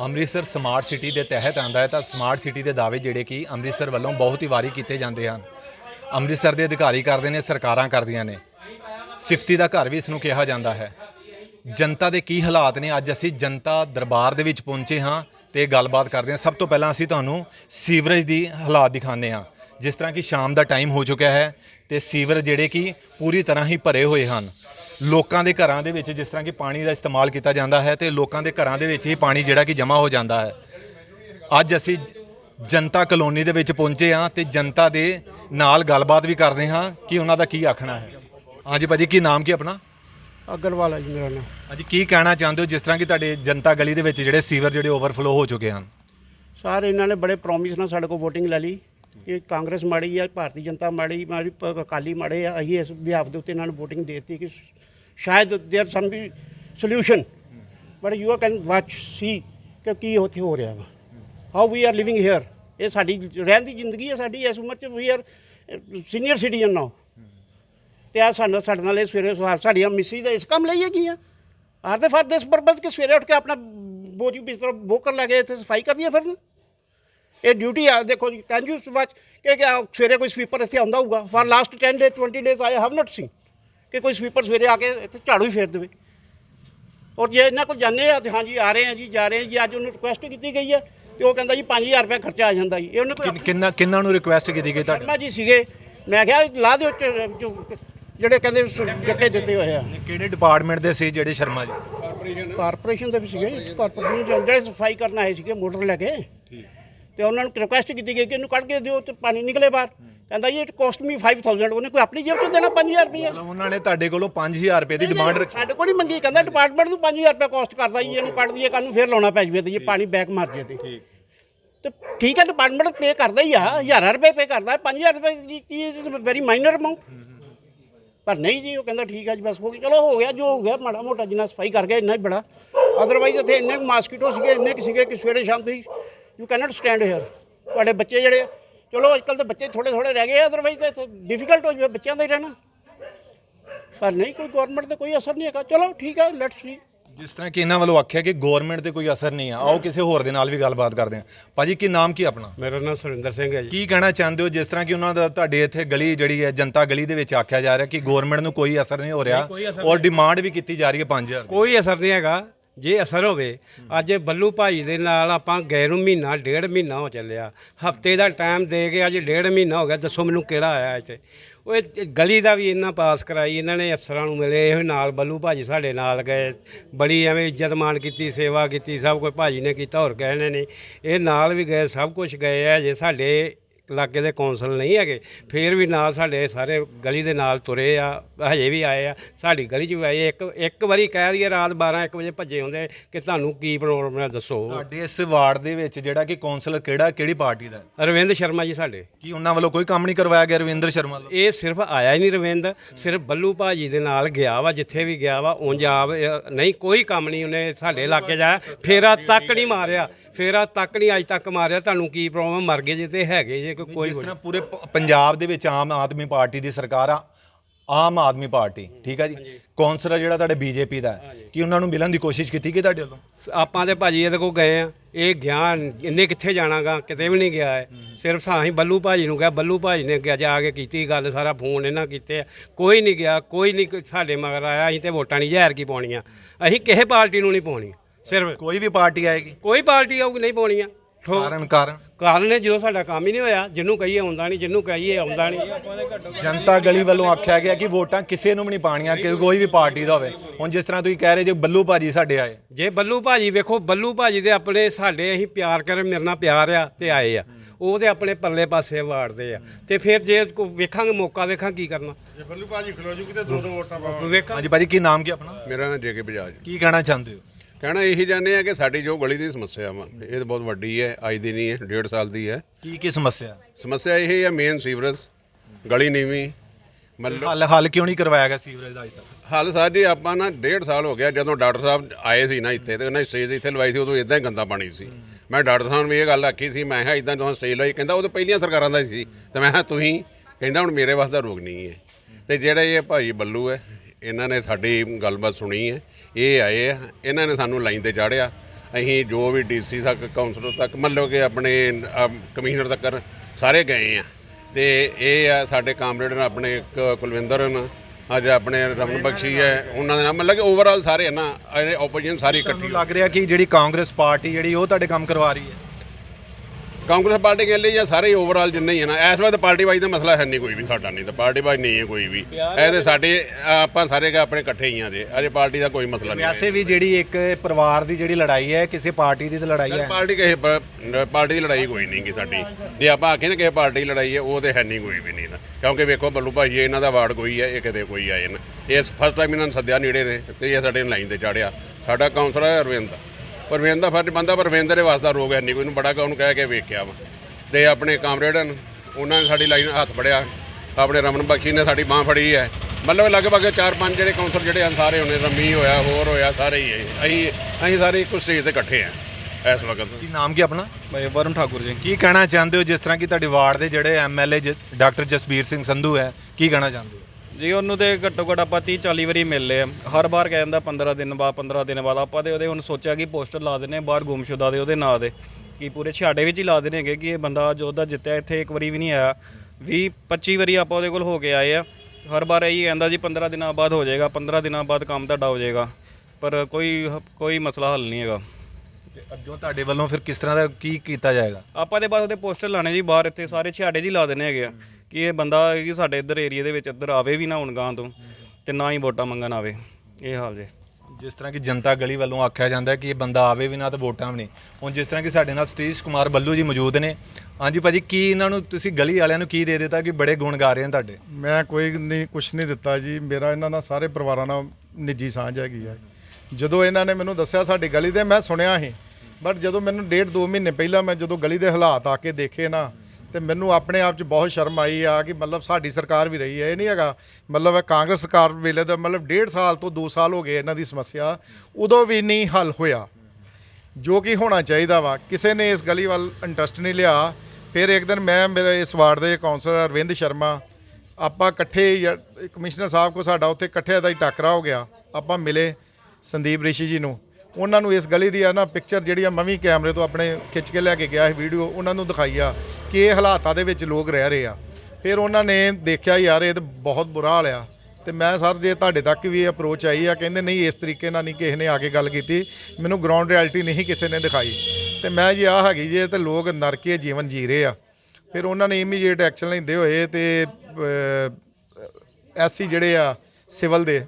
Amritsar smart city ਦੇ ਤਹਿਤ ਆਂਦਾ ਹੈ ਤਾਂ ਸਮਾਰਟ ਸਿਟੀ ਦੇ ਦਾਅਵੇ ਜਿਹੜੇ ਕਿ ਅੰਮ੍ਰਿਤਸਰ ਵੱਲੋਂ ਬਹੁਤ ਹੀ ਵਾਰੀ ਕੀਤੇ ਜਾਂਦੇ ਹਨ। ਅੰਮ੍ਰਿਤਸਰ ਦੇ ਅਧਿਕਾਰੀ ਕਰਦੇ ਨੇ, ਸਰਕਾਰਾਂ ਕਰਦੀਆਂ ਨੇ। ਸਿਫਤੀ ਦਾ ਘਰ ਵੀ ਇਸ ਨੂੰ ਕਿਹਾ ਜਾਂਦਾ ਹੈ। ਜਨਤਾ ਦੇ ਕੀ ਹਾਲਾਤ ਨੇ? ਅੱਜ ਅਸੀਂ ਜਨਤਾ ਦਰਬਾਰ ਦੇ ਵਿੱਚ ਪਹੁੰਚੇ ਹਾਂ ਤੇ ਗੱਲਬਾਤ ਕਰਦੇ ਹਾਂ। ਸਭ ਤੋਂ ਪਹਿਲਾਂ ਅਸੀਂ ਤੁਹਾਨੂੰ ਸੀਵਰੇਜ ਦੀ ਹਾਲਾਤ ਦਿਖਾਉਂਦੇ ਹਾਂ। ਜਿਸ ਤਰ੍ਹਾਂ ਕਿ ਸ਼ਾਮ ਦਾ ਟਾਈਮ ਹੋ ਚੁੱਕਿਆ ਹੈ ਤੇ ਸੀਵਰ ਜਿਹੜੇ ਕਿ ਪੂਰੀ ਤਰ੍ਹਾਂ ਹੀ ਭਰੇ ਹੋਏ ਹਨ। ਲੋਕਾਂ ਦੇ ਘਰਾਂ ਦੇ ਵਿੱਚ ਜਿਸ ਤਰ੍ਹਾਂ ਕਿ ਪਾਣੀ ਦਾ ਇਸਤੇਮਾਲ ਕੀਤਾ ਜਾਂਦਾ ਹੈ ਤੇ ਲੋਕਾਂ ਦੇ ਘਰਾਂ ਦੇ ਵਿੱਚ ਹੀ ਪਾਣੀ ਜਿਹੜਾ ਕਿ ਜਮ੍ਹਾਂ ਹੋ ਜਾਂਦਾ ਹੈ। ਅੱਜ ਅਸੀਂ ਜਨਤਾ ਕਲੋਨੀ ਦੇ ਵਿੱਚ ਪਹੁੰਚੇ ਹਾਂ ਤੇ ਜਨਤਾ ਦੇ ਨਾਲ ਗੱਲਬਾਤ ਵੀ ਕਰਦੇ ਹਾਂ ਕਿ ਉਹਨਾਂ ਦਾ ਕੀ ਆਖਣਾ ਹੈ। ਹਾਂਜੀ ਭਾਜੀ ਕੀ ਨਾਮ ਕੀ ਆਪਣਾ? ਅਗਰਵਾਲ ਹੈ ਜੀ ਮੇਰਾ ਨਾਮ। ਅੱਜ ਕੀ ਕਹਿਣਾ ਚਾਹੁੰਦੇ ਹੋ ਜਿਸ ਤਰ੍ਹਾਂ ਕਿ ਤੁਹਾਡੇ ਜਨਤਾ ਗਲੀ ਦੇ ਵਿੱਚ ਜਿਹੜੇ ਸੀਵਰ ਜਿਹੜੇ ਓਵਰਫਲੋ ਹੋ ਚੁੱਕੇ ਹਨ? ਸਰ ਇਹਨਾਂ ਨੇ ਬੜੇ ਪ੍ਰੋਮਿਸ ਨਾਲ ਸਾਡੇ ਕੋਲ VOTING ਲੈ ਲਈ ਕਿ ਕਾਂਗਰਸ ਮਾੜੀ ਹੈ ਭਾਰਤੀ ਜਨਤਾ ਮਾੜੀ ਮਾੜੀ ਅਕਾਲੀ ਮਾੜੇ ਆ ਅਸੀਂ ਇਸ ਵਿਆਪ ਦੇ ਉੱਤੇ ਇਹਨਾਂ ਨੂੰ VOTING ਦੇ ਦਿੱਤੀ ਕਿ ਸ਼ਾਇਦ there some we solution but you can watch see ਕਿ ਕੀ ਉੱਥੇ ਹੋ ਰਿਹਾ ਵਾ how we are living here ਇਹ ਸਾਡੀ ਰਹਿਣ ਦੀ ਜ਼ਿੰਦਗੀ ਹੈ ਸਾਡੀ ਇਸ ਉਮਰ 'ਚ we are senior citizen now ਤੇ ਆ ਸਾਨੂੰ ਸਾਡੇ ਨਾਲ ਇਹ ਸਵੇਰੇ ਸਵਾ- ਸਾਡੀਆਂ ਮਿਸੀ ਦਾ ਇਸ ਕੰਮ ਲਈ ਹੈਗੀ ਆ ਆਰ ਦੇ ਫਾਰ ਦਿਸ ਪਰਪਸ ਕਿ ਸਵੇਰੇ ਉੱਠ ਕੇ ਆਪਣਾ ਬੋਝੀ ਬਿਸਤਰਾ ਬੋਕਰ ਲਾ ਕੇ ਇੱਥੇ ਸਫਾਈ ਕਰਦੀਆਂ ਫਿਰਨ ਇਹ ਡਿਊਟੀ ਆ ਦੇਖੋ ਜੀ ਕੈਨ ਯੂ ਵਾਚ ਕਿ ਕਿ ਆ ਸਵੇਰੇ ਕੋਈ ਸਵੀਪਰ ਇੱਥੇ ਆਉਂਦਾ ਹੋਊਗਾ for last 10 day 20 days I have not seen ਕਿ ਕੋਈ ਸਵੀਪਰ ਸਵੇਰੇ ਆ ਕੇ ਇੱਥੇ ਝਾੜੂ ਹੀ ਫੇਰ ਦੇਵੇ। ਔਰ ਜੇ ਇਹਨਾਂ ਕੋਲ ਜਾਂਦੇ ਆ ਤੇ ਹਾਂਜੀ ਆ ਰਹੇ ਆ ਜੀ ਜਾ ਰਹੇ ਆ ਜੀ ਅੱਜ ਉਹਨੂੰ ਰਿਕੁਐਸਟ ਕੀਤੀ ਗਈ ਹੈ ਤੇ ਉਹ ਕਹਿੰਦਾ ਜੀ 5000 ਰੁਪਏ ਖਰਚਾ ਆ ਜਾਂਦਾ ਜੀ। ਇਹ ਉਹਨੇ ਕੋਈ ਕਿੰਨ- ਕਿੰਨਾ ਨੂੰ ਰਿਕੁਐਸਟ ਕੀਤੀ ਗਈ ਤੁਹਾਡੇ? ਸ਼ਰਮਾ ਜੀ ਸੀਗੇ। ਮੈਂ ਕਿਹਾ ਲਾ ਦਿਓ ਜਿਹੜੇ ਕਹਿੰਦੇ ਜੱਕੇ ਦਿੱਤੇ ਹੋਏ ਆ। ਕਿਹੜੇ ਡਿਪਾਰਟਮੈਂਟ ਦੇ ਸੀ ਜਿਹੜੇ ਸ਼ਰਮਾ ਜੀ? ਕਾਰਪੋਰੇਸ਼ਨ ਦੇ। ਵੀ ਸੀਗੇ ਕਾਰਪੋਰੇਸ਼ਨ ਦੇ ਜਿਹੜੇ ਸਫ਼ਾਈ ਕਰਨ ਆਏ ਸੀਗੇ ਮੋਟਰ ਲੈ ਕੇ। ਤੇ ਉਹਨਾਂ ਨੂੰ ਰਿਕੁਐਸਟ ਕੀਤੀ ਗਈ ਕਿ ਇਹਨੂੰ ਕੱਢ ਕੇ ਦਿਓ ਤੇ ਪਾਣੀ ਨਿਕਲੇ ਬਾਹਰ। ਕਹਿੰਦਾ ਜੀ ਇਟ ਕੋਸਟ ਮੀ 5000 ਉਹਨੇ ਕੋਈ ਆਪਣੀ ਜੇਬ ਚੋਂ ਦੇਣਾ 5000 ਰੁਪਏ ਮਤਲਬ ਉਹਨਾਂ ਨੇ ਤੁਹਾਡੇ ਕੋਲੋਂ 5000 ਰੁਪਏ ਦੀ ਡਿਮਾਂਡ ਰੱਖੀ। ਸਾਡੇ ਕੋਲ ਨਹੀਂ ਮੰਗੀ। ਕਹਿੰਦਾ ਡਿਪਾਰਟਮੈਂਟ ਨੂੰ 5000 ਰੁਪਏ ਕੋਸਟ ਕਰਦਾ ਜੀ ਇਹਨੂੰ ਕੱਢ ਦਈਏ ਕੱਲ ਨੂੰ ਫੇਰ ਲਾਉਣਾ ਪੈ ਜਵੇ ਤੇ ਜੇ ਪਾਣੀ ਬੈਕ ਮਾਰ ਜੇ ਤੇ। ਤੇ ਠੀਕ ਹੈ ਡਿਪਾਰਟਮੈਂਟ ਪੇ ਕਰਦਾ ਹੀ ਆ ਹਜ਼ਾਰਾਂ ਰੁਪਏ ਪੇ ਕਰਦਾ ਹੈ, 5000 ਰੁਪਏ ਕੀ ਇਜ਼ ਵੈਰੀ ਮਾਈਨਰ ਅਮਾਉਂਟ ਪਰ ਨਹੀਂ ਜੀ ਉਹ ਕਹਿੰਦਾ ਠੀਕ ਹੈ ਜੀ ਬਸ ਹੋ ਗਿਆ। ਚਲੋ ਹੋ ਗਿਆ ਜੋ ਹੋ ਗਿਆ ਮਾੜਾ ਮੋਟਾ ਜਿੰਨਾ ਸਫ਼ਾਈ ਕਰ ਗਿਆ ਇੰਨਾ ਹੀ ਬੜਾ। ਅਦਰਵਾਈਜ਼ ਇੱਥੇ ਇੰਨੇ ਮਾਸਕੀਟੋ ਸੀਗੇ ਇੰਨੇ ਕੁ ਸੀਗੇ ਕਿ ਸਵੇਰੇ ਸ਼ਾਮ ਤੁਸੀਂ ਯੂ ਕੈਨਟ ਸਟੈਂਡ ਹੇਅਰ ਤੁਹਾਡੇ ਬੱਚੇ ਜਿਹੜੇ ਚਲੋ ਅੱਜਕੱਲ ਤਾਂ ਬੱਚੇ ਥੋੜੇ ਥੋੜੇ ਰਹਿ ਗਏ ਅਦਰਵਾਈਜ਼ ਤਾਂ ਡਿਫਿਕਲਟ ਹੋ ਜਾਵੇ ਬੱਚਿਆਂ ਦਾ ਹੀ ਰਹਿਣਾ। ਪਰ ਨਹੀਂ ਕੋਈ ਗਵਰਨਮੈਂਟ ਤੇ ਕੋਈ ਅਸਰ ਨਹੀਂ ਹੈਗਾ। ਚਲੋ ਠੀਕ ਹੈ ਲੈਟਸ ਸੀ ਜਿਸ ਤਰ੍ਹਾਂ ਕਿ ਇਹਨਾਂ ਵੱਲੋਂ ਆਖਿਆ ਕਿ ਗਵਰਨਮੈਂਟ ਤੇ ਕੋਈ ਅਸਰ ਨਹੀਂ ਆ ਆਓ ਕਿਸੇ ਹੋਰ ਦੇ ਨਾਲ ਵੀ ਗੱਲਬਾਤ ਕਰਦੇ ਹਾਂ। ਭਾਜੀ ਕੀ ਨਾਮ ਕੀ ਆਪਣਾ? ਮੇਰਾ ਨਾਮ ਸੁਰਿੰਦਰ ਸਿੰਘ ਹੈ ਜੀ। ਕੀ ਕਹਿਣਾ ਚਾਹੁੰਦੇ ਹੋ ਜਿਸ ਤਰ੍ਹਾਂ ਕਿ ਉਹਨਾਂ ਦਾ ਤੁਹਾਡੇ ਇੱਥੇ ਗਲੀ ਜਿਹੜੀ ਹੈ ਜਨਤਾ ਗਲੀ ਦੇ ਵਿੱਚ ਆਖਿਆ ਜਾ ਰਿਹਾ ਕਿ ਗਵਰਨਮੈਂਟ ਨੂੰ ਕੋਈ ਅਸਰ ਨਹੀਂ ਹੋ ਰਿਹਾ ਔਰ ਡਿਮਾਂਡ ਵੀ ਕੀਤੀ ਜਾ ਰਹੀ ਹੈ 5000 ਕੋਈ ਅਸਰ ਨਹੀਂ ਹੈਗਾ। ਜੇ ਅਸਰ ਹੋਵੇ ਅੱਜ ਬੱਲੂ ਭਾਈ ਦੇ ਨਾਲ ਆਪਾਂ ਗਏ ਨੂੰ ਮਹੀਨਾ ਡੇਢ ਮਹੀਨਾ ਹੋ ਚੱਲਿਆ। ਹਫ਼ਤੇ ਦਾ ਟਾਈਮ ਦੇ ਕੇ ਅੱਜ ਡੇਢ ਮਹੀਨਾ ਹੋ ਗਿਆ ਦੱਸੋ ਮੈਨੂੰ ਕਿਹੜਾ ਆਇਆ ਇੱਥੇ? ਉਹ ਗਲੀ ਦਾ ਵੀ ਇਹਨਾਂ ਪਾਸ ਕਰਾਈ ਇਹਨਾਂ ਨੇ ਅਫਸਰਾਂ ਨੂੰ ਮਿਲੇ ਇਹ ਨਾਲ ਬੱਲੂ ਭਾਜੀ ਸਾਡੇ ਨਾਲ ਗਏ। ਬੜੀ ਐਵੇਂ ਇੱਜ਼ਤ ਮਾਣ ਕੀਤੀ ਸੇਵਾ ਕੀਤੀ ਸਭ ਕੁਝ ਭਾਜੀ ਨੇ ਕੀਤਾ ਹੋਰ ਕਹਿਣੇ ਨਹੀਂ। ਇਹ ਨਾਲ ਵੀ ਗਏ ਸਭ ਕੁਝ ਗਏ ਆ ਜੇ ਸਾਡੇ ਇਲਾਕੇ ਦੇ ਕੌਂਸਲ ਨਹੀਂ ਹੈਗੇ ਫੇਰ ਵੀ ਨਾਲ ਸਾਡੇ ਸਾਰੇ ਗਲੀ ਦੇ ਨਾਲ ਤੁਰੇ ਆ ਹਜੇ ਵੀ ਆਏ ਆ। ਸਾਡੀ ਗਲੀ 'ਚ ਵੀ ਆਏ ਇੱਕ ਇੱਕ ਵਾਰੀ ਕਹਿ ਦਈਏ ਰਾਤ 12 1 ਵਜੇ ਭੱਜੇ ਹੁੰਦੇ ਕਿ ਤੁਹਾਨੂੰ ਕੀ ਪ੍ਰੋਬਲਮ ਹੈ ਦੱਸੋ। ਤੁਹਾਡੇ ਇਸ ਵਾਰਡ ਦੇ ਵਿੱਚ ਜਿਹੜਾ ਕਿ ਕੌਂਸਲ ਕਿਹੜਾ ਕਿਹੜੀ ਪਾਰਟੀ ਦਾ? ਹੈ? ਰਵਿੰਦਰ ਸ਼ਰਮਾ ਜੀ ਸਾਡੇ। ਕੀ ਉਹਨਾਂ ਵੱਲੋਂ ਕੋਈ ਕੰਮ ਨਹੀਂ ਕਰਵਾਇਆ ਗਿਆ ਰਵਿੰਦਰ ਸ਼ਰਮਾ ਵੱਲੋਂ? ਇਹ ਸਿਰਫ ਆਇਆ ਹੀ ਨਹੀਂ ਰਵਿੰਦਰ ਸਿਰਫ ਬੱਲੂ ਭਾਜੀ ਦੇ ਨਾਲ ਗਿਆ ਵਾ ਜਿੱਥੇ ਵੀ ਗਿਆ ਵਾ ਉਂਝ ਆਪ ਅ, ਨਹੀਂ ਕੋਈ ਕੰਮ ਨਹੀਂ ਉਹਨੇ ਸਾਡੇ ਇਲਾਕੇ ਜਾਇਆ ਫੇਰਾ ਤੱਕ ਨਹੀਂ ਮਾਰਿਆ। ਫੇਰਾ ਤੱਕ ਨਹੀਂ ਅੱਜ ਤੱਕ ਮਾਰਿਆ ਤੁਹਾਨੂੰ ਕੀ ਪ੍ਰੋਬਲਮ ਮਰ ਗਏ ਜੇ ਤੇ ਹੈਗੇ ਜੇ ਕੋਈ ਕੋਈ ਜਿਸ ਤਰ੍ਹਾਂ ਪੂਰੇ ਪ- ਪੰਜਾਬ ਦੇ ਵਿੱਚ ਆਮ ਆਦਮੀ ਪਾਰਟੀ ਦੀ ਸਰਕਾਰ ਆ ਆਮ ਆਦਮੀ ਪਾਰਟੀ ਠੀਕ ਹੈ ਜੀ? ਕੌਂਸਲ ਆ ਜਿਹੜਾ ਤੁਹਾਡੇ ਬੀਜੇਪੀ ਦਾ ਹੈ ਕੀ ਉਹਨਾਂ ਨੂੰ ਮਿਲਣ ਦੀ ਕੋਸ਼ਿਸ਼ ਕੀਤੀ ਕਿ ਤੁਹਾਡੇ ਵੱਲੋਂ? ਆਪਾਂ ਤੇ ਭਾਜੀ ਇਹਦੇ ਕੋਲ ਗਏ ਆ ਇਹ ਗਿਆ ਇਹਨੇ ਕਿੱਥੇ ਜਾਣਾਗਾ ਕਿਤੇ ਵੀ ਨਹੀਂ ਗਿਆ ਹੈ ਸਿਰਫ ਸਾਹੀਂ ਬੱਲੂ ਭਾਜੀ ਨੂੰ ਕਿਹਾ ਬੱਲੂ ਭਾਜੀ ਨੇ ਗਿਆ ਜਾ ਕੇ ਕੀਤੀ ਗੱਲ ਸਾਰਾ ਫੋਨ ਇਹਨਾਂ ਕੀਤੇ ਆ। ਕੋਈ ਨਹੀਂ ਗਿਆ ਕੋਈ ਨਹੀਂ ਕੋਈ ਸਾਡੇ ਮਗਰ ਆਇਆ ਅਸੀਂ ਤੇ ਵੋਟਾਂ ਨਹੀਂ ਜ਼ਹਿਰ ਕੀ ਪਾਉਣੀਆਂ? ਅਸੀਂ ਕਿਸੇ ਪਾਰਟੀ ਨੂੰ ਨਹੀਂ ਪਾਉਣੀ ਸਿਰਫ ਕੋਈ ਵੀ ਪਾਰਟੀ ਆਏਗੀ। ਕੋਈ ਪਾਰਟੀ ਆਊਗੀ ਨਹੀਂ ਪਾਉਣੀਆਂ। ਠੋ- ਕਾਰਨ ਕਾਰਨ? ਕਾਰਨ ਇਹ ਜਦੋਂ ਸਾਡਾ ਕੰਮ ਹੀ ਨਹੀਂ ਹੋਇਆ ਜਿਹਨੂੰ ਕਹੀਏ ਆਉਂਦਾ ਨਹੀਂ ਜਿਹਨੂੰ ਕਹੀਏ ਆਉਂਦਾ ਨਹੀਂ। ਜਨਤਾ ਗਲੀ ਵੱਲੋਂ ਆਖਿਆ ਗਿਆ ਕਿ ਵੋਟਾਂ ਕਿਸੇ ਨੂੰ ਵੀ ਨਹੀਂ ਪਾਣੀਆਂ ਕਿ ਕੋਈ ਵੀ ਪਾਰਟੀ ਦਾ ਹੋਵੇ। ਹੁਣ ਜਿਸ ਤਰ੍ਹਾਂ ਤੁਸੀਂ ਕਹਿ ਰਹੇ ਜੇ ਬੱਲੂ ਭਾਜੀ ਸਾਡੇ ਆਏ। ਜੇ ਬੱਲੂ ਭਾਜੀ ਵੇਖੋ ਬੱਲੂ ਭਾਜੀ ਦੇ ਆਪਣੇ ਸਾਡੇ ਅਸੀਂ ਪਿਆਰ ਕਰ ਮੇਰੇ ਨਾਲ ਪਿਆਰ ਆ ਤੇ ਆਏ ਆ। ਉਹ ਤੇ ਆਪਣੇ ਪੱਲੇ ਪਾਸੇ ਵਾੜਦੇ ਆ। ਤੇ ਫਿਰ ਜੇ ਕੋ ਵੇਖਾਂਗੇ ਮੌਕਾ ਵੇਖਾਂ ਕੀ ਕਰਨਾ। ਜੇ ਬੱਲੂ ਭਾਜੀ ਖਲੋ ਜੂਗੀ ਤੇ ਦੋ ਦੋ ਵੋਟਾਂ ਵੇਖਾਂ। ਹਾਂਜੀ ਭਾਜੀ ਕੀ ਨਾਮ ਕੀ ਆਪਣਾ? ਮੇਰਾ ਨਾਮ ਜੇਕੇ ਬਜਾਜ। ਕੀ ਕਹਿਣਾ ਚਾਹੁੰਦੇ ਹੋ? ਕਹਿਣਾ ਇਹੀ ਜਾਣਦੇ ਆ ਕਿ ਸਾਡੀ ਜੋ ਗਲੀ ਦੀ ਸਮੱਸਿਆ ਵਾ ਇਹ ਤਾਂ ਬਹੁਤ ਵੱਡੀ ਹੈ ਅੱਜ ਦੀ ਨਹੀਂ ਹੈ ਡੇਢ ਸਾਲ ਦੀ ਹੈ। ਕੀ ਕੀ ਸਮੱਸਿਆ? ਸਮੱਸਿਆ ਇਹ ਹੈ ਮੇਨ ਸੀਵਰੇਜ ਗਲੀ ਨੀਵੀਂ ਮਤਲਬ ਹੱਲ ਹੱਲ ਕਿਉਂ ਨਹੀਂ ਕਰਵਾਇਆ ਗਿਆ ਸੀਵਰੇਜ ਦਾ ਅਜੇ ਤੱਕ? ਹਾਲ ਸਾਡੀ ਆਪਾਂ ਨਾ ਡੇਢ ਸਾਲ ਹੋ ਗਿਆ ਜਦੋਂ ਡਾਕਟਰ ਸਾਹਿਬ ਆਏ ਸੀ ਨਾ ਇੱਥੇ ਤੇ ਉਹਨਾਂ ਸਟੇਜ ਇੱਥੇ ਲਵਾਈ ਸੀ ਉਦੋਂ ਇਦਾਂ ਹੀ ਗੰਦਾ ਪਾਣੀ ਸੀ। ਮੈਂ ਡਾਕਟਰ ਸਾਹਿਬ ਨੂੰ ਵੀ ਇਹ ਗੱਲ ਆਖੀ ਸੀ ਮੈਂ ਕਿਹਾ ਇਦਾਂ ਜਦੋਂ ਸਟੇਜ ਲਾਈ ਕਹਿੰਦਾ ਉਹ ਤਾਂ ਪਹਿਲੀਆਂ ਸਰਕਾਰਾਂ ਦਾ ਹੀ ਸੀ। ਤੇ ਮੈਂ ਕਿਹਾ ਤੁਸੀਂ ਕਹਿੰਦਾ ਹੁਣ ਮੇਰੇ ਵਾਸਤੇ ਰੋਗ ਨਹੀਂ ਹੈ। ਤੇ ਜਿਹੜੇ ਇਹ ਭਾਈ ਬੱਲੂ ਹੈ ਇਹਨਾਂ ਨੇ ਸਾਡੀ ਗੱਲਬਾਤ ਸੁਣੀ ਹੈ। ਇਹ ਆਏ ਆ ਇਹਨਾਂ ਨੇ ਸਾਨੂੰ ਲਾਈਨ ਤੇ ਚਾੜਿਆ। ਅਸੀਂ ਜੋ ਵੀ ਡੀਸੀ ਤੱਕ ਕਾਉਂਸਲਰ ਤੱਕ ਮਤਲਬ ਕਿ ਆਪਣੇ ਕਮਿਸ਼ਨਰ ਤੱਕ ਸਾਰੇ ਗਏ ਆ। ਤੇ ਇਹ ਆ ਸਾਡੇ ਕਾਮਰੇਡ ਨੇ ਆਪਣੇ ਕੁਲਵਿੰਦਰ ਨੇ ਅੱਜ ਆਪਣੇ ਰਮਨ ਬਖਸ਼ੀ ਹੈ ਉਹਨਾਂ ਦੇ ਨਾਲ ਮਤਲਬ ਕਿ ਓਵਰਆਲ ਸਾਰੇ ਨਾ ਆਪੋਜੀਸ਼ਨ ਸਾਰੀ ਇਕੱਠੀ ਲੱਗ ਰਿਹਾ ਕਿ ਜਿਹੜੀ ਕਾਂਗਰਸ ਪਾਰਟੀ ਜਿਹੜੀ ਉਹ ਤੁਹਾਡੇ ਕੰਮ ਕਰਵਾ ਰਹੀ ਹੈ? ਕਾਂਗਰਸ ਪਾਰਟੀ ਕਹਿੰਦੇ ਜਾਂ ਸਾਰੇ ਓਵਰਆਲ ਜਿੰਨੇ ਹੀ ਹੈ ਨਾ ਇਸ ਵਕਤ ਪਾਰਟੀ ਵਾਈਜ਼ ਦਾ ਮਸਲਾ ਹੈ ਨਹੀਂ ਕੋਈ ਵੀ ਸਾਡਾ ਨਹੀਂ ਤਾਂ ਪਾਰਟੀ ਵਾਈਜ਼ ਨਹੀਂ ਹੈ ਕੋਈ ਵੀ। ਇਹ ਤੇ ਸਾਡੇ ਆਪਾਂ ਸਾਰੇ ਕ- ਆਪਣੇ ਇਕੱਠੇ ਹੀ ਆ ਜੇ ਅਜੇ ਪਾਰਟੀ ਦਾ ਕੋਈ ਮਸਲਾ ਨਹੀਂ ਵੈਸੇ ਵੀ ਜਿਹੜੀ ਇੱਕ ਪਰਿਵਾਰ ਦੀ ਜਿਹੜੀ ਲੜਾਈ ਹੈ ਕਿਸੇ ਪਾਰਟੀ ਦੀ ਤਾਂ ਲੜਾਈ ਹੈ। ਪਾਰਟੀ ਕਿਸੇ ਪਾਰਟੀ ਦੀ ਲੜਾਈ ਕੋਈ ਨਹੀਂ ਗੀ ਸਾਡੀ। ਜੇ ਆਪਾਂ ਆਖੇ ਨਾ ਕਿਸੇ ਪਾਰਟੀ ਦੀ ਲੜਾਈ ਹੈ ਉਹ ਤੇ ਹੈ ਨਹੀਂ ਕੋਈ ਵੀ ਨਹੀਂ ਤਾਂ। ਕਿਉਂਕਿ ਵੇਖੋ ਬੱਲੂ ਭਾਈ ਇਹਨਾਂ ਦਾ ਵਾਰਡ ਕੋਈ ਹੈ ਇਹ ਕਿਤੇ ਕੋਈ ਆਏ ਨੇ। ਇਸ ਫਸਟ ਟਾਈਮ ਇਹਨਾਂ ਨੂੰ ਸੱਦਿਆ ਨੇੜੇ ਨੇ ਤੇ ਇਹ ਸਾਡੇ ਲਾਈਨ ਤੇ ਚਾੜਿਆ। ਸਾਡਾ ਕਾਉਂਸਲਰ ਹੈ ਅਰਵਿੰਦ। ਅਰਵਿੰਦ ਦਾ ਫਰਜ਼ ਬੰਦਾ ਪਰ ਅਰਵਿੰਦ ਦੇ ਵਾਸਤਾ ਰੋਗ ਹੈ ਨਹੀਂ ਕੋਈ ਨੂੰ ਬੜਾ ਕਾ ਉਹਨੂੰ ਕਹਿ ਕੇ ਵੇਖਿਆ ਵਾ। ਤੇ ਆਪਣੇ ਕਾਮਰੇਡ ਹਨ ਉਹਨਾਂ ਨੇ ਸਾਡੀ ਲਾਈਨ ਹੱਥ ਫੜਿਆ। ਆਪਣੇ ਰਮਨ ਬਖਸ਼ੀ ਨੇ ਸਾਡੀ ਬਾਹ ਫੜੀ ਹੈ। ਮਤਲਬ ਲਗਭਗ ਚਾਰ ਪੰਜ ਜਿਹੜੇ ਕਾਉਂਸਲਰ ਜਿਹੜੇ ਹਨ ਸਾਰੇ ਹੋਣੇ ਰਮੀ ਹੋਇਆ ਹੋਰ ਹੋਇਆ ਸਾਰੇ ਹੀ ਹੈ। ਅਸੀਂ ਅਸੀਂ ਸਾਰੇ ਇੱਕੋ ਸਟੇਜ ਤੇ ਇਕੱਠੇ ਆ ਇਸ ਵਕਤ। ਕੀ ਨਾਮ ਕੀ ਆਪਣਾ? ਭਾਈ ਵਰੁਣ ਠਾਕੁਰ ਜੀ। ਕੀ ਕਹਿਣਾ ਚਾਹੁੰਦੇ ਹੋ ਜਿਸ ਤਰ੍ਹਾਂ ਕਿ ਤੁਹਾਡੇ ਵਾਰਡ ਦੇ ਜਿਹੜੇ ਐਮਐਲਏ ਡਾਕਟਰ ਜਸਬੀਰ ਸਿੰਘ ਸੰਧੂ ਹੈ ਕੀ ਕਹਿਣਾ ਚਾਹੁੰਦੇ ਹੋ? ਜੀ, ਉਹਨੂੰ ਤੇ ਘੱਟੋ ਘੱਟ ਆਪਾਂ 30 40 ਵਾਰੀ ਮਿਲ ਲਏ ਆ। ਹਰ ਵਾਰ ਕਹਿ ਜਾਂਦਾ 15 ਦਿਨ ਬਾਅਦ 15 ਦਿਨ ਬਾਅਦ। ਆਪਾਂ ਤੇ ਉਹਦੇ ਹੁਣ ਸੋਚਿਆ ਕਿ ਪੋਸਟਰ ਲਾ ਦਿੰਨੇ ਬਾਹਰ ਗੁੰਮਸ਼ੁਦਾ ਦੇ ਉਹਦੇ ਨਾਂ ਦੇ ਕਿ ਪੂਰੇ ਛਾੜੇ ਵਿੱਚ ਹੀ ਲਾ ਦੇਣੇ ਹੈਗੇ ਕਿ ਇਹ ਬੰਦਾ ਜੋ ਜੋਧਾ ਜਿੱਤਿਆ, ਇੱਥੇ ਇੱਕ ਵਾਰੀ ਵੀ ਨਹੀਂ ਆਇਆ। 20 25 ਵਾਰੀ ਆਪਾਂ ਉਹਦੇ ਕੋਲ ਹੋ ਕੇ ਆਏ ਆ। ਹਰ ਵਾਰ ਇਹੀ ਕਹਿੰਦਾ ਜੀ 15 ਦਿਨਾਂ ਬਾਅਦ ਹੋ ਜਾਏਗਾ 15 ਦਿਨਾਂ ਬਾਅਦ ਕੰਮ ਤੁਹਾਡਾ ਹੋ ਜਾਏਗਾ। ਪਰ ਕੋਈ ਕੋਈ ਮਸਲਾ ਹੱਲ ਨਹੀਂ ਹੈਗਾ। ਤੇ ਅੱਗੋਂ ਤੁਹਾਡੇ ਵੱਲੋਂ ਫਿਰ ਕਿਸ ਤਰ੍ਹਾਂ ਦਾ ਕੀ ਕੀਤਾ ਜਾਏਗਾ? ਆਪਾਂ ਦੇ ਬਸ ਉਹਦੇ ਪੋਸਟਰ ਲਾਣੇ ਜੀ ਬਾਹਰ ਇੱਥੇ ਸਾਰੇ ਛਾੜੇ 'ਚ ਹੀ ਲਾ ਦੇਣੇ ਹੈਗੇ ਆ ਕਿ ਇਹ ਬੰਦਾ ਕਿ ਸਾਡੇ ਇੱਧਰ ਏਰੀਆ ਦੇ ਵਿੱਚ ਇੱਧਰ ਆਵੇ ਵੀ ਨਾ ਹੁਣ ਗਾਂ ਤੋਂ ਤੇ ਨਾ ਹੀ ਵੋਟਾਂ ਮੰਗਣ ਆਵੇ ਇਹ ਹਾਲ ਜੇ। ਜਿਸ ਤਰ੍ਹਾਂ ਕਿ ਜਨਤਾ ਗਲੀ ਵੱਲੋਂ ਆਖਿਆ ਜਾਂਦਾ ਹੈ ਕਿ ਇਹ ਬੰਦਾ ਆਵੇ ਵੀ ਨਾ ਤੇ ਵੋਟਾਂ ਵੀ ਨਹੀਂ। ਹੁਣ ਜਿਸ ਤਰ੍ਹਾਂ ਕਿ ਸਾਡੇ ਨਾਲ ਸਤੀਸ਼ ਕੁਮਾਰ ਬੱਲੂ ਜੀ ਮੌਜੂਦ ਨੇ। ਹਾਂਜੀ ਭਾਜੀ ਕੀ ਇਹਨਾਂ ਨੂੰ ਤੁਸੀਂ ਗਲੀ ਵਾਲਿਆਂ ਨੂੰ ਕੀ ਦੇ ਦਿੱਤਾ ਕਿ ਬੜੇ ਗੁਣ ਗਾ ਰਹੇ ਨੇ ਤੁਹਾਡੇ? ਮੈਂ ਕੋਈ ਨਹੀਂ ਕੁਛ ਨਹੀਂ ਦਿੱਤਾ ਜੀ। ਮੇਰਾ ਇਹਨਾਂ ਨਾਲ ਸਾਰੇ ਪਰਿਵਾਰਾਂ ਨਾਲ ਨਿੱਜੀ ਸਾਂਝ ਹੈਗੀ ਹੈ ਜਦੋਂ ਇਹਨਾਂ ਨੇ ਮੈਨੂੰ ਦੱਸਿਆ ਸਾਡੀ ਗਲੀ ਦੇ ਮੈਂ ਸੁਣਿਆ ਸੀ ਬਟ ਜਦੋਂ ਮੈਨੂੰ ਡੇਢ ਦੋ ਮਹੀਨੇ ਪਹਿਲਾਂ ਮੈਂ ਜਦੋਂ ਗਲੀ ਦੇ ਹਾਲਾਤ ਆ ਕੇ ਦੇਖੇ ਨਾ, ਤੇ ਮੈਨੂੰ ਆਪਣੇ ਆਪ 'ਚ ਬਹੁਤ ਸ਼ਰਮ ਆਈ ਆ ਕਿ ਮਤਲਬ ਸਾਡੀ ਸਰਕਾਰ ਵੀ ਰਹੀ ਹੈ, ਇਹ ਨਹੀਂ ਹੈਗਾ। ਮਤਲਬ ਇਹ ਕਾਂਗਰਸ ਸਰਕਾਰ ਵੇਲੇ ਦਾ ਮਤਲਬ ਡੇਢ ਸਾਲ ਤੋਂ 2 ਸਾਲ ਹੋ ਗਏ ਇਹਨਾਂ ਦੀ ਸਮੱਸਿਆ, ਉਦੋਂ ਵੀ ਨਹੀਂ ਹੱਲ ਹੋਇਆ। ਜੋ ਕਿ ਹੋਣਾ ਚਾਹੀਦਾ ਵਾ। ਕਿਸੇ ਨੇ ਇਸ ਗਲੀ ਵੱਲ ਇੰਟਰਸਟ ਨਹੀਂ ਲਿਆ। ਫਿਰ ਇੱਕ ਦਿਨ ਮੈਂ ਮੇਰੇ ਇਸ ਵਾਰਡ ਦੇ ਕਾਉਂਸਲਰ ਅਰਵਿੰਦ ਸ਼ਰਮਾ, ਆਪਾਂ ਇਕੱਠੇ ਹੀ ਕਮਿਸ਼ਨਰ ਸਾਹਿਬ ਕੋ ਸਾਡਾ ਉੱਥੇ ਇਕੱਠੇ ਦਾ ਹੀ ਟਾਕਰਾ ਹੋ ਗਿਆ। ਆਪਾਂ ਮਿਲੇ ਸੰਦੀਪ ਰਿਸ਼ੀ ਜੀ ਨੂੰ। ਉਹਨਾਂ ਨੂੰ ਇਸ ਗਲੀ ਦੀ ਆ ਨਾ ਪਿਕਚਰ ਜਿਹੜੀ ਆ ਮੈਂ ਵੀ ਕੈਮਰੇ ਤੋਂ ਆਪਣੇ ਖਿੱਚ ਕੇ ਲੈ ਕੇ ਗਿਆ ਸੀ ਵੀਡੀਓ ਉਹਨਾਂ ਨੂੰ ਦਿਖਾਈ ਆ ਕਿ ਇਹ ਹਾਲਾਤਾਂ ਦੇ ਵਿੱਚ ਲੋਕ ਰਹਿ ਰਹੇ ਆ। ਫਿਰ ਉਹਨਾਂ ਨੇ ਦੇਖਿਆ, ਯਾਰ, ਇਹ ਤਾਂ ਬਹੁਤ ਬੁਰਾ ਹਾਲ ਆ। ਤੇ ਮੈਂ, ਸਰ, ਜੇ ਤੁਹਾਡੇ ਤੱਕ ਵੀ ਅਪਰੋਚ ਆਈ ਆ, ਕਹਿੰਦੇ, ਨਹੀਂ, ਇਸ ਤਰੀਕੇ ਨਾਲ ਨਹੀਂ ਕਿਸੇ ਨੇ ਆ ਕੇ ਗੱਲ ਕੀਤੀ। ਮੈਨੂੰ ਗਰਾਊਂਡ ਰਿਐਲਿਟੀ ਨਹੀਂ ਕਿਸੇ ਨੇ ਦਿਖਾਈ। ਤੇ ਮੈਂ ਜੀ ਆ ਹੈਗੀ ਜੇ ਤੇ ਲੋਕ ਨਰਕੇ ਜੀਵਨ ਜੀ ਰਹੇ ਆ। ਫਿਰ ਉਹਨਾਂ ਨੇ ਇਮੀਡੀਏਟ ਐਕਸ਼ਨ ਲੈਂਦੇ ਹੋਏ ਤੇ ਐਸਸੀ ਜਿਹੜੇ ਆ, ਸਿਵਲ ਦੇ